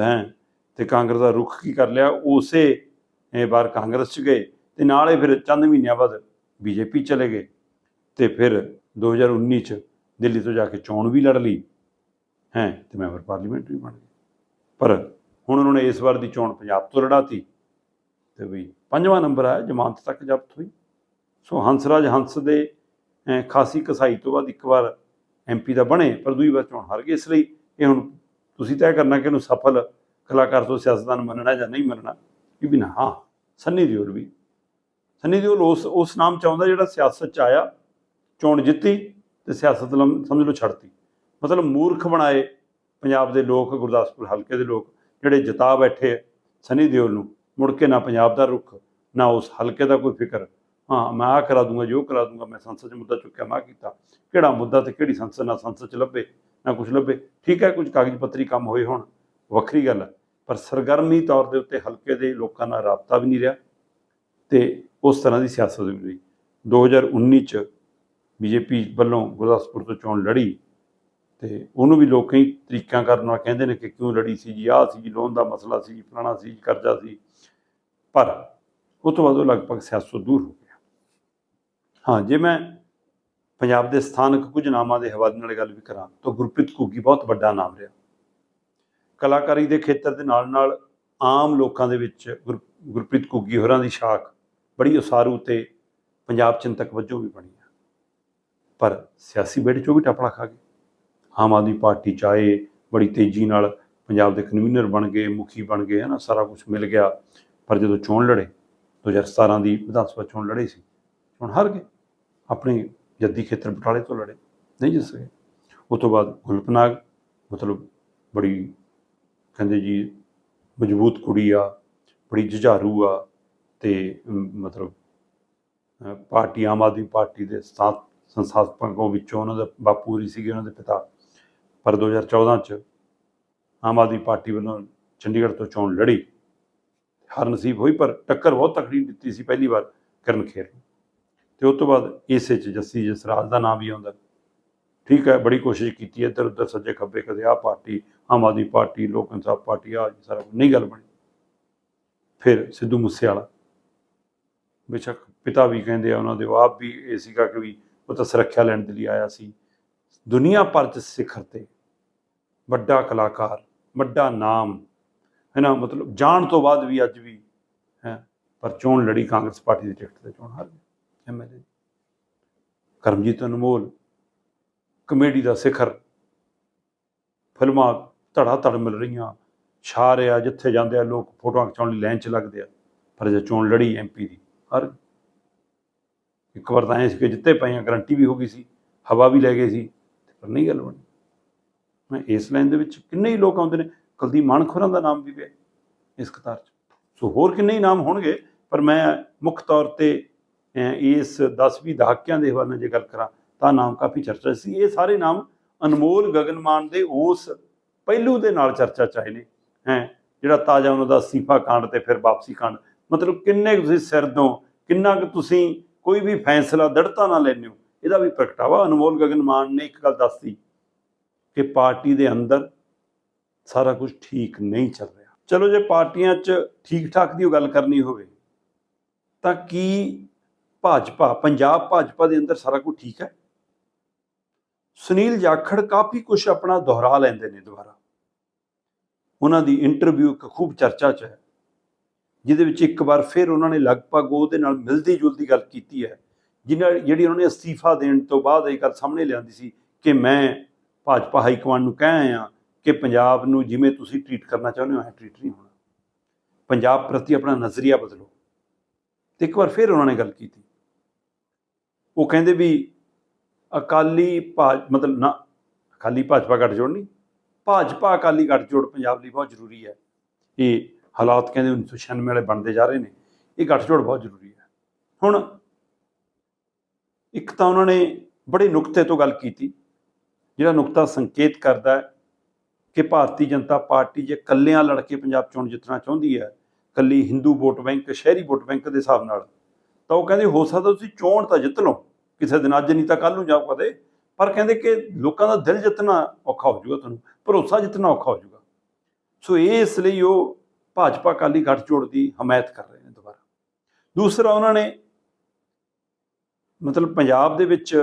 ਹੈਂ, ਤੇ ਕਾਂਗਰਸ ਦਾ ਰੁਖ ਕੀ ਕਰ ਲਿਆ? ਉਸੇ ਇਹ ਵਾਰ ਕਾਂਗਰਸ ਚ ਗਏ ਤੇ ਨਾਲੇ ਫਿਰ ਚੰਦ ਮਹੀਨਿਆਂ ਬਾਅਦ ਬੀਜੇਪੀ ਚਲੇ ਗਏ। ਤੇ ਫਿਰ 2019 ਚ ਦਿੱਲੀ ਤੋਂ ਜਾ ਕੇ ਚੋਣ ਵੀ ਲੜ ਲਈ, ਹੈ, ਤੇ ਮੈਂਬਰ ਪਾਰਲੀਮੈਂਟ ਵੀ ਬਣ ਗਏ। ਪਰ ਹੁਣ ਉਹਨਾਂ ਨੇ ਇਸ ਵਾਰ ਦੀ ਚੋਣ ਪੰਜਾਬ ਤੋਂ ਲੜਾਤੀ। ਤੇ ਵੀ ਪੰਜਵਾਂ ਨੰਬਰ ਆਇਆ ਜ਼ਮਾਨਤ ਤੱਕ ਜ਼ਬਤ ਹੋਈ। ਸੋ ਹੰਸਰਾਜ ਹੰਸ ਦੇ ਖਾਸੀ ਕਸਾਈ ਤੋਂ ਬਾਅਦ ਇੱਕ ਵਾਰ ਐਮਪੀ ਦਾ ਬਣੇ, ਪਰ ਦੂਜੀ ਵਾਰ ਚੋਣ ਹਾਰ ਗਏ, ਇਸ ਲਈ ਇਹ ਹੁਣ ਤੁਸੀਂ ਤੈਅ ਕਰਨਾ ਕਿ ਇਹਨੂੰ ਸਫਲ ਕਲਾਕਾਰ ਤੋਂ ਸਿਆਸਤਦਾਨ ਮੰਨਣਾ ਜਾਂ ਨਹੀਂ ਮੰਨਣਾ, ਇਹ ਵੀ ਨਾ, ਹਾਂ, ਸੰਨੀ ਦਿਓਲ ਵੀ। ਸੰਨੀ ਦਿਓਲ ਉਸ ਉਸ ਨਾਮ ਚ ਆਉਂਦਾ ਜਿਹੜਾ ਸਿਆਸਤ ਚ ਆਇਆ, ਚੋਣ ਜਿੱਤੀ ਤੇ ਸਿਆਸਤ ਲਮ- ਸਮਝ ਲਓ ਛੱਡਤੀ। ਮਤਲਬ ਮੂਰਖ ਬਣਾਏ ਪੰਜਾਬ ਦੇ ਲੋਕ, ਗੁਰਦਾਸਪੁਰ ਹਲਕੇ ਦੇ ਲੋਕ, ਜਿਹੜੇ ਜਿਤਾ ਬੈਠੇ ਸੰਨੀ ਦਿਓਲ ਨੂੰ। ਮੁੜ ਕੇ ਨਾ ਪੰਜਾਬ ਦਾ ਰੁਖ, ਨਾ ਉਸ ਹਲਕੇ ਦਾ ਕੋਈ ਫਿਕਰ। ਹਾਂ, ਮੈਂ ਆ ਕਰਾ ਦੂੰਗਾ, ਜੋ ਕਰਾ ਦੂੰਗਾ, ਮੈਂ ਸੰਸਦ 'ਚ ਮੁੱਦਾ ਚੁੱਕਿਆ, ਮੈਂ ਕੀਤਾ। ਕਿਹੜਾ ਮੁੱਦਾ ਤੇ ਕਿਹੜੀ ਸੰਸਦ, ਨਾ ਸੰਸਦ 'ਚ ਲੱਭੇ, ਨਾ ਕੁਝ ਲੱਭੇ। ਠੀਕ ਹੈ, ਕੁਝ ਕਾਗਜ਼ ਪੱਤਰੀ ਕੰਮ ਹੋਏ ਹੋਣ, ਵੱਖਰੀ ਗੱਲ ਹੈ। ਪਰ ਸਰਗਰਮੀ ਤੌਰ ਦੇ ਉੱਤੇ ਹਲਕੇ ਦੇ ਲੋਕਾਂ ਨਾਲ ਰਾਬਤਾ ਵੀ ਨਹੀਂ ਰਿਹਾ ਤੇ ਉਸ ਤਰ੍ਹਾਂ ਦੀ ਸਿਆਸਤ ਵੀ ਨਹੀਂ ਰਹੀ। 2019 ਚ ਬੀਜੇਪੀ ਵੱਲੋਂ ਗੁਰਦਾਸਪੁਰ ਤੋਂ ਚੋਣ ਲੜੀ ਤੇ ਉਹਨੂੰ ਵੀ ਲੋਕ ਕਈ ਤਰੀਕਾਂ ਕਰਨ ਨਾਲ ਕਹਿੰਦੇ ਨੇ ਕਿ ਕਿਉਂ ਲੜੀ ਸੀ ਜੀ, ਆਹ ਸੀ ਜੀ, ਲੋਨ ਦਾ ਮਸਲਾ ਸੀ ਜੀ, ਫਲਾਣਾ ਸੀ ਜੀ, ਕਰਜ਼ਾ ਸੀ। ਪਰ ਉਹ ਤੋਂ ਬਾਅਦ ਉਹ ਲਗਭਗ ਸਿਆਸਤ ਤੋਂ ਦੂਰ ਹੋ ਗਿਆ। ਹਾਂ, ਜੇ ਮੈਂ ਪੰਜਾਬ ਦੇ ਸਥਾਨਕ ਕੁਝ ਨਾਮਾਂ ਦੇ ਹਵਾਲੇ ਨਾਲ ਗੱਲ ਵੀ ਕਰਾਂ ਤਾਂ ਗੁਰਪ੍ਰੀਤ ਘੁੱਗੀ ਬਹੁਤ ਵੱਡਾ ਨਾਮ ਰਿਹਾ। ਕਲਾਕਾਰੀ ਦੇ ਖੇਤਰ ਦੇ ਨਾਲ ਨਾਲ ਆਮ ਲੋਕਾਂ ਦੇ ਵਿੱਚ ਗੁਰ- ਗੁਰਪ੍ਰੀਤ ਘੁੱਗੀ ਹੋਰਾਂ ਦੀ ਸ਼ਾਖ ਬੜੀ ਉਸਾਰੂ ਤੇ ਪੰਜਾਬ ਚਿੰਤਕ ਵਜੋਂ ਵੀ ਬਣੀ ਹੈ ਪਰ ਸਿਆਸੀ ਬੇੜੇ ਚੋਂ ਵੀ ਟਪੜਾ ਖਾ ਗਏ। ਆਮ ਆਦਮੀ ਪਾਰਟੀ ਚਾਹੇ ਬੜੀ ਤੇਜ਼ੀ ਨਾਲ ਪੰਜਾਬ ਦੇ ਕਨਵੀਨਰ ਬਣ ਗਏ, ਮੁਖੀ ਬਣ ਗਏ ਹੈ ਨਾ ਸਾਰਾ ਕੁਝ ਮਿਲ ਗਿਆ। ਪਰ ਜਦੋਂ ਚੋਣ ਲੜੇ 2017 ਦੀ ਵਿਧਾਨ ਸਭਾ ਚੋਣ ਲੜੇ ਸੀ, ਚੋਣ ਹਾਰ ਗਏ। ਆਪਣੇ ਜੱਦੀ ਖੇਤਰ ਬਟਾਲੇ ਤੋਂ ਲੜੇ, ਨਹੀਂ ਜਿੱਤ ਸਕੇ। ਉਸ ਤੋਂ ਬਾਅਦ ਗੁਲਪਨਾਗ, ਮਤਲਬ ਬੜੀ ਕਹਿੰਦੇ ਜੀ, ਮਜ਼ਬੂਤ ਕੁੜੀ ਆ, ਬੜੀ ਜੁਝਾਰੂ ਆ ਤੇ ਮਤਲਬ ਪਾਰਟੀ, ਆਮ ਆਦਮੀ ਪਾਰਟੀ ਦੇ ਸਥਾਪ ਸੰਸਥਾਪਕਾਂ ਵਿੱਚੋਂ ਉਹਨਾਂ ਦਾ ਬਾਪੂ ਹੀ ਸੀਗੇ, ਉਹਨਾਂ ਦੇ ਪਿਤਾ। ਪਰ 2014 ਚ ਆਮ ਆਦਮੀ ਪਾਰਟੀ ਵੱਲੋਂ ਚੰਡੀਗੜ੍ਹ ਤੋਂ ਚੋਣ ਲੜੀ। ਹਾਰ ਨਸੀਬ ਹੋਈ, ਪਰ ਟੱਕਰ ਬਹੁਤ ਤਕੜੀ ਦਿੱਤੀ ਸੀ ਪਹਿਲੀ ਵਾਰ ਕਰਨ ਖੇਰ ਨੂੰ। ਤੇ ਉਸ ਤੋਂ ਬਾਅਦ ਇਸੇ ਚ ਜੱਸੀ ਜਸਰਾਜ ਦਾ ਨਾਮ ਵੀ ਆਉਂਦਾ। ਠੀਕ ਹੈ, ਬੜੀ ਕੋਸ਼ਿਸ਼ ਕੀਤੀ ਇੱਧਰ ਉੱਧਰ ਸੱਜੇ ਖੱਬੇ ਕਦੇ ਆਹ ਪਾਰਟੀ, ਆਮ ਆਦਮੀ ਪਾਰਟੀ, ਲੋਕ ਇਨਸਾਫ ਪਾਰਟੀ ਆ ਸਾਰਾ ਨਹੀਂ ਗੱਲ ਬਣੀ। ਫਿਰ ਸਿੱਧੂ ਮੂਸੇਵਾਲਾ। ਬੇਸ਼ੱਕ ਪਿਤਾ ਵੀ ਕਹਿੰਦੇ ਆ, ਉਹਨਾਂ ਦੇ ਉਹ ਆਪ ਵੀ ਇਹ ਸੀਗਾ ਕਿ ਵੀ ਉਹ ਤਾਂ ਸੁਰੱਖਿਆ ਲੈਣ ਦੇ ਲਈ ਆਇਆ ਸੀ। ਦੁਨੀਆ ਭਰ ਚ ਸਿਖਰ ਤੇ ਵੱਡਾ ਕਲਾਕਾਰ, ਵੱਡਾ ਨਾਮ ਹੈ ਨਾ? ਮਤਲਬ ਜਾਣ ਤੋਂ ਬਾਅਦ ਵੀ ਅੱਜ ਵੀ ਹੈ, ਪਰ ਚੋਣ ਲੜੀ ਕਾਂਗਰਸ ਪਾਰਟੀ ਦੀ ਟਿਕਟ ਤੇ ਚੋਣ ਹਾਰ ਗਿਆ ਐਮਐਲਏ ਕਰਮਜੀਤ ਅਨਮੋਲ, ਕਮੇਡੀ ਦਾ ਸਿਖਰ, ਫਿਲਮਾਂ ਧੜਾ ਧੜ ਮਿਲ ਰਹੀਆਂ, ਛਾ ਰਿਹਾ ਜਿੱਥੇ ਜਾਂਦੇ ਆ ਲੋਕ, ਫੋਟੋਆਂ ਖਿਚਾਉਣ ਲਈ ਲਾਈਨ 'ਚ ਲੱਗਦੇ ਆ, ਪਰ ਜੇ ਚੋਣ ਲੜੀ ਐਮਪੀ ਦੀ ਹਰ ਇੱਕ ਵਾਰ ਤਾਂ ਐਂ ਸੀ ਕਿ ਜਿੱਤੇ ਪਏ ਆ, ਗਰੰਟੀ ਵੀ ਹੋ ਗਈ ਸੀ, ਹਵਾ ਵੀ ਲੈ ਗਏ ਸੀ, ਪਰ ਨਹੀਂ ਗੱਲ ਬਣੀ। ਮੈਂ ਇਸ ਲਾਈਨ ਦੇ ਵਿੱਚ ਕਿੰਨੇ ਹੀ ਲੋਕ ਆਉਂਦੇ ਨੇ ਕੁਲਦੀਪ ਮਾਨਖੁਰਾਂ ਦਾ ਨਾਮ ਵੀ ਪਿਆ ਇਸ ਕਤਾਰ 'ਚ। ਸੋ ਹੋਰ ਕਿੰਨੇ ਹੀ ਨਾਮ ਹੋਣਗੇ, ਪਰ ਮੈਂ ਮੁੱਖ ਤੌਰ ਤੇ ਇਸ 10-20 ਦਹਾਕਿਆਂ ਦੇ ਹਵਾਲੇ ਨਾਲ ਜੇ ਗੱਲ ਕਰਾਂ, ਤਾਂ ਨਾਮ ਕਾਫੀ ਚਰਚਾ 'ਚ ਸੀ। ਇਹ ਸਾਰੇ ਨਾਮ ਅਨਮੋਲ ਗਗਨਮਾਨ ਦੇ ਉਸ ਪਹਿਲੂ ਦੇ ਨਾਲ ਚਰਚਾ ਚ ਆਏ ਨੇ, ਹੈ, ਜਿਹੜਾ ਤਾਜ਼ਾ ਉਹਨਾਂ ਦਾ ਅਸਤੀਫਾ ਕਾਂਡ ਤੇ ਫਿਰ ਵਾਪਸੀ ਕਾਂਡ। ਮਤਲਬ ਕਿੰਨੇ ਕੁ ਤੁਸੀਂ ਸਿਰ ਦੋ ਕਿੰਨਾ ਕੁ ਤੁਸੀਂ ਕੋਈ ਵੀ ਫੈਸਲਾ ਦੜਤਾ ਨਾ ਲੈਂਦੇ ਹੋ, ਇਹਦਾ ਵੀ ਪ੍ਰਗਟਾਵਾ ਅਨਮੋਲ ਗਗਨਮਾਨ ਨੇ ਇੱਕ ਗੱਲ ਦੱਸੀ ਕਿ ਪਾਰਟੀ ਦੇ ਅੰਦਰ ਸਾਰਾ ਕੁਝ ਠੀਕ ਨਹੀਂ ਚੱਲ ਰਿਹਾ। ਚਲੋ ਜੇ ਪਾਰਟੀਆਂ 'ਚ ਠੀਕ ਠਾਕ ਦੀ ਉਹ ਗੱਲ ਕਰਨੀ ਹੋਵੇ, ਤਾਂ ਕੀ ਭਾਜਪਾ, ਪੰਜਾਬ ਭਾਜਪਾ ਦੇ ਅੰਦਰ ਸਾਰਾ ਕੁਝ ਠੀਕ ਹੈ? ਸੁਨੀਲ ਜਾਖੜ ਕਾਫੀ ਕੁਝ ਆਪਣਾ ਦੁਹਰਾ ਲੈਂਦੇ ਨੇ ਦੁਬਾਰਾ। ਉਹਨਾਂ ਦੀ ਇੰਟਰਵਿਊ ਇੱਕ ਖੂਬ ਚਰਚਾ 'ਚ ਹੈ, ਜਿਹਦੇ ਵਿੱਚ ਇੱਕ ਵਾਰ ਫਿਰ ਉਹਨਾਂ ਨੇ ਲਗਭਗ ਉਹਦੇ ਨਾਲ ਮਿਲਦੀ ਜੁਲਦੀ ਗੱਲ ਕੀਤੀ ਹੈ, ਜਿਹਨਾਂ ਜਿਹੜੀ ਉਹਨਾਂ ਨੇ ਅਸਤੀਫਾ ਦੇਣ ਤੋਂ ਬਾਅਦ ਇਹ ਗੱਲ ਸਾਹਮਣੇ ਲਿਆਂਦੀ ਸੀ ਕਿ ਮੈਂ ਭਾਜਪਾ ਹਾਈ ਕਮਾਂਡ ਨੂੰ ਕਹਿ ਆਇਆ ਕਿ ਪੰਜਾਬ ਨੂੰ ਜਿਵੇਂ ਤੁਸੀਂ ਟ੍ਰੀਟ ਕਰਨਾ ਚਾਹੁੰਦੇ ਹੋ, ਐ ਟ੍ਰੀਟ ਨਹੀਂ ਹੋਣਾ। ਪੰਜਾਬ ਪ੍ਰਤੀ ਆਪਣਾ ਨਜ਼ਰੀਆ ਬਦਲੋ। ਤੇ ਇੱਕ ਵਾਰ ਫਿਰ ਉਹਨਾਂ ਨੇ ਗੱਲ ਕੀਤੀ। ਉਹ ਕਹਿੰਦੇ ਵੀ ਅਕਾਲੀ ਭਾ, ਮਤਲਬ ਨਾ, ਅਕਾਲੀ ਭਾਜਪਾ ਗੱਠਜੋੜ ਨਹੀਂ, ਭਾਜਪਾ ਅਕਾਲੀ ਗੱਠਜੋੜ ਪੰਜਾਬ ਲਈ ਬਹੁਤ ਜ਼ਰੂਰੀ ਹੈ। ਇਹ ਹਾਲਾਤ ਕਹਿੰਦੇ 1996 ਵਾਲੇ ਬਣਦੇ ਜਾ ਰਹੇ ਨੇ। ਇਹ ਗੱਠਜੋੜ ਬਹੁਤ ਜ਼ਰੂਰੀ ਹੈ। ਹੁਣ ਇੱਕ ਤਾਂ ਉਹਨਾਂ ਨੇ ਬੜੇ ਨੁਕਤੇ ਤੋਂ ਗੱਲ ਕੀਤੀ। ਜਿਹੜਾ ਨੁਕਤਾ ਸੰਕੇਤ ਕਰਦਾ ਹੈ ਕਿ ਭਾਰਤੀ ਜਨਤਾ ਪਾਰਟੀ ਜੇ ਕੱਲਿਆਂ ਲੜ ਕੇ ਪੰਜਾਬ ਚੋਣ ਜਿੱਤਣਾ ਚਾਹੁੰਦੀ ਹੈ ਕੱਲੀ ਹਿੰਦੂ ਵੋਟ ਬੈਂਕ, ਸ਼ਹਿਰੀ ਵੋਟ ਬੈਂਕ ਦੇ ਹਿਸਾਬ ਨਾਲ, ਤਾਂ ਉਹ ਕਹਿੰਦੇ ਹੋ ਸਕਦਾ ਤੁਸੀਂ ਚੋਣ ਤਾਂ ਜਿੱਤ ਲਓ, ਕਿਸੇ ਦਿਨ ਅੱਜ ਨਹੀਂ ਤਾਂ ਕੱਲ ਨੂੰ ਜਾਓ ਕਦੇ ਪਰ ਕਹਿੰਦੇ ਕਿ ਲੋਕਾਂ ਦਾ ਦਿਲ ਜਿੱਤਣਾ ਔਖਾ ਹੋ ਜਾਊਗਾ ਤੁਹਾਨੂੰ, ਭਰੋਸਾ ਜਿੱਤਣਾ ਔਖਾ ਹੋ ਜਾਊਗਾ। ਸੋ ਇਹ ਇਸ ਲਈ ਉਹ ਭਾਜਪਾ ਅਕਾਲੀ ਗੱਠਜੋੜ ਦੀ ਹਮਾਇਤ ਕਰ ਰਹੇ ਨੇ ਦੁਬਾਰਾ। ਦੂਸਰਾ ਉਹਨਾਂ ਨੇ ਮਤਲਬ ਪੰਜਾਬ ਦੇ ਵਿੱਚ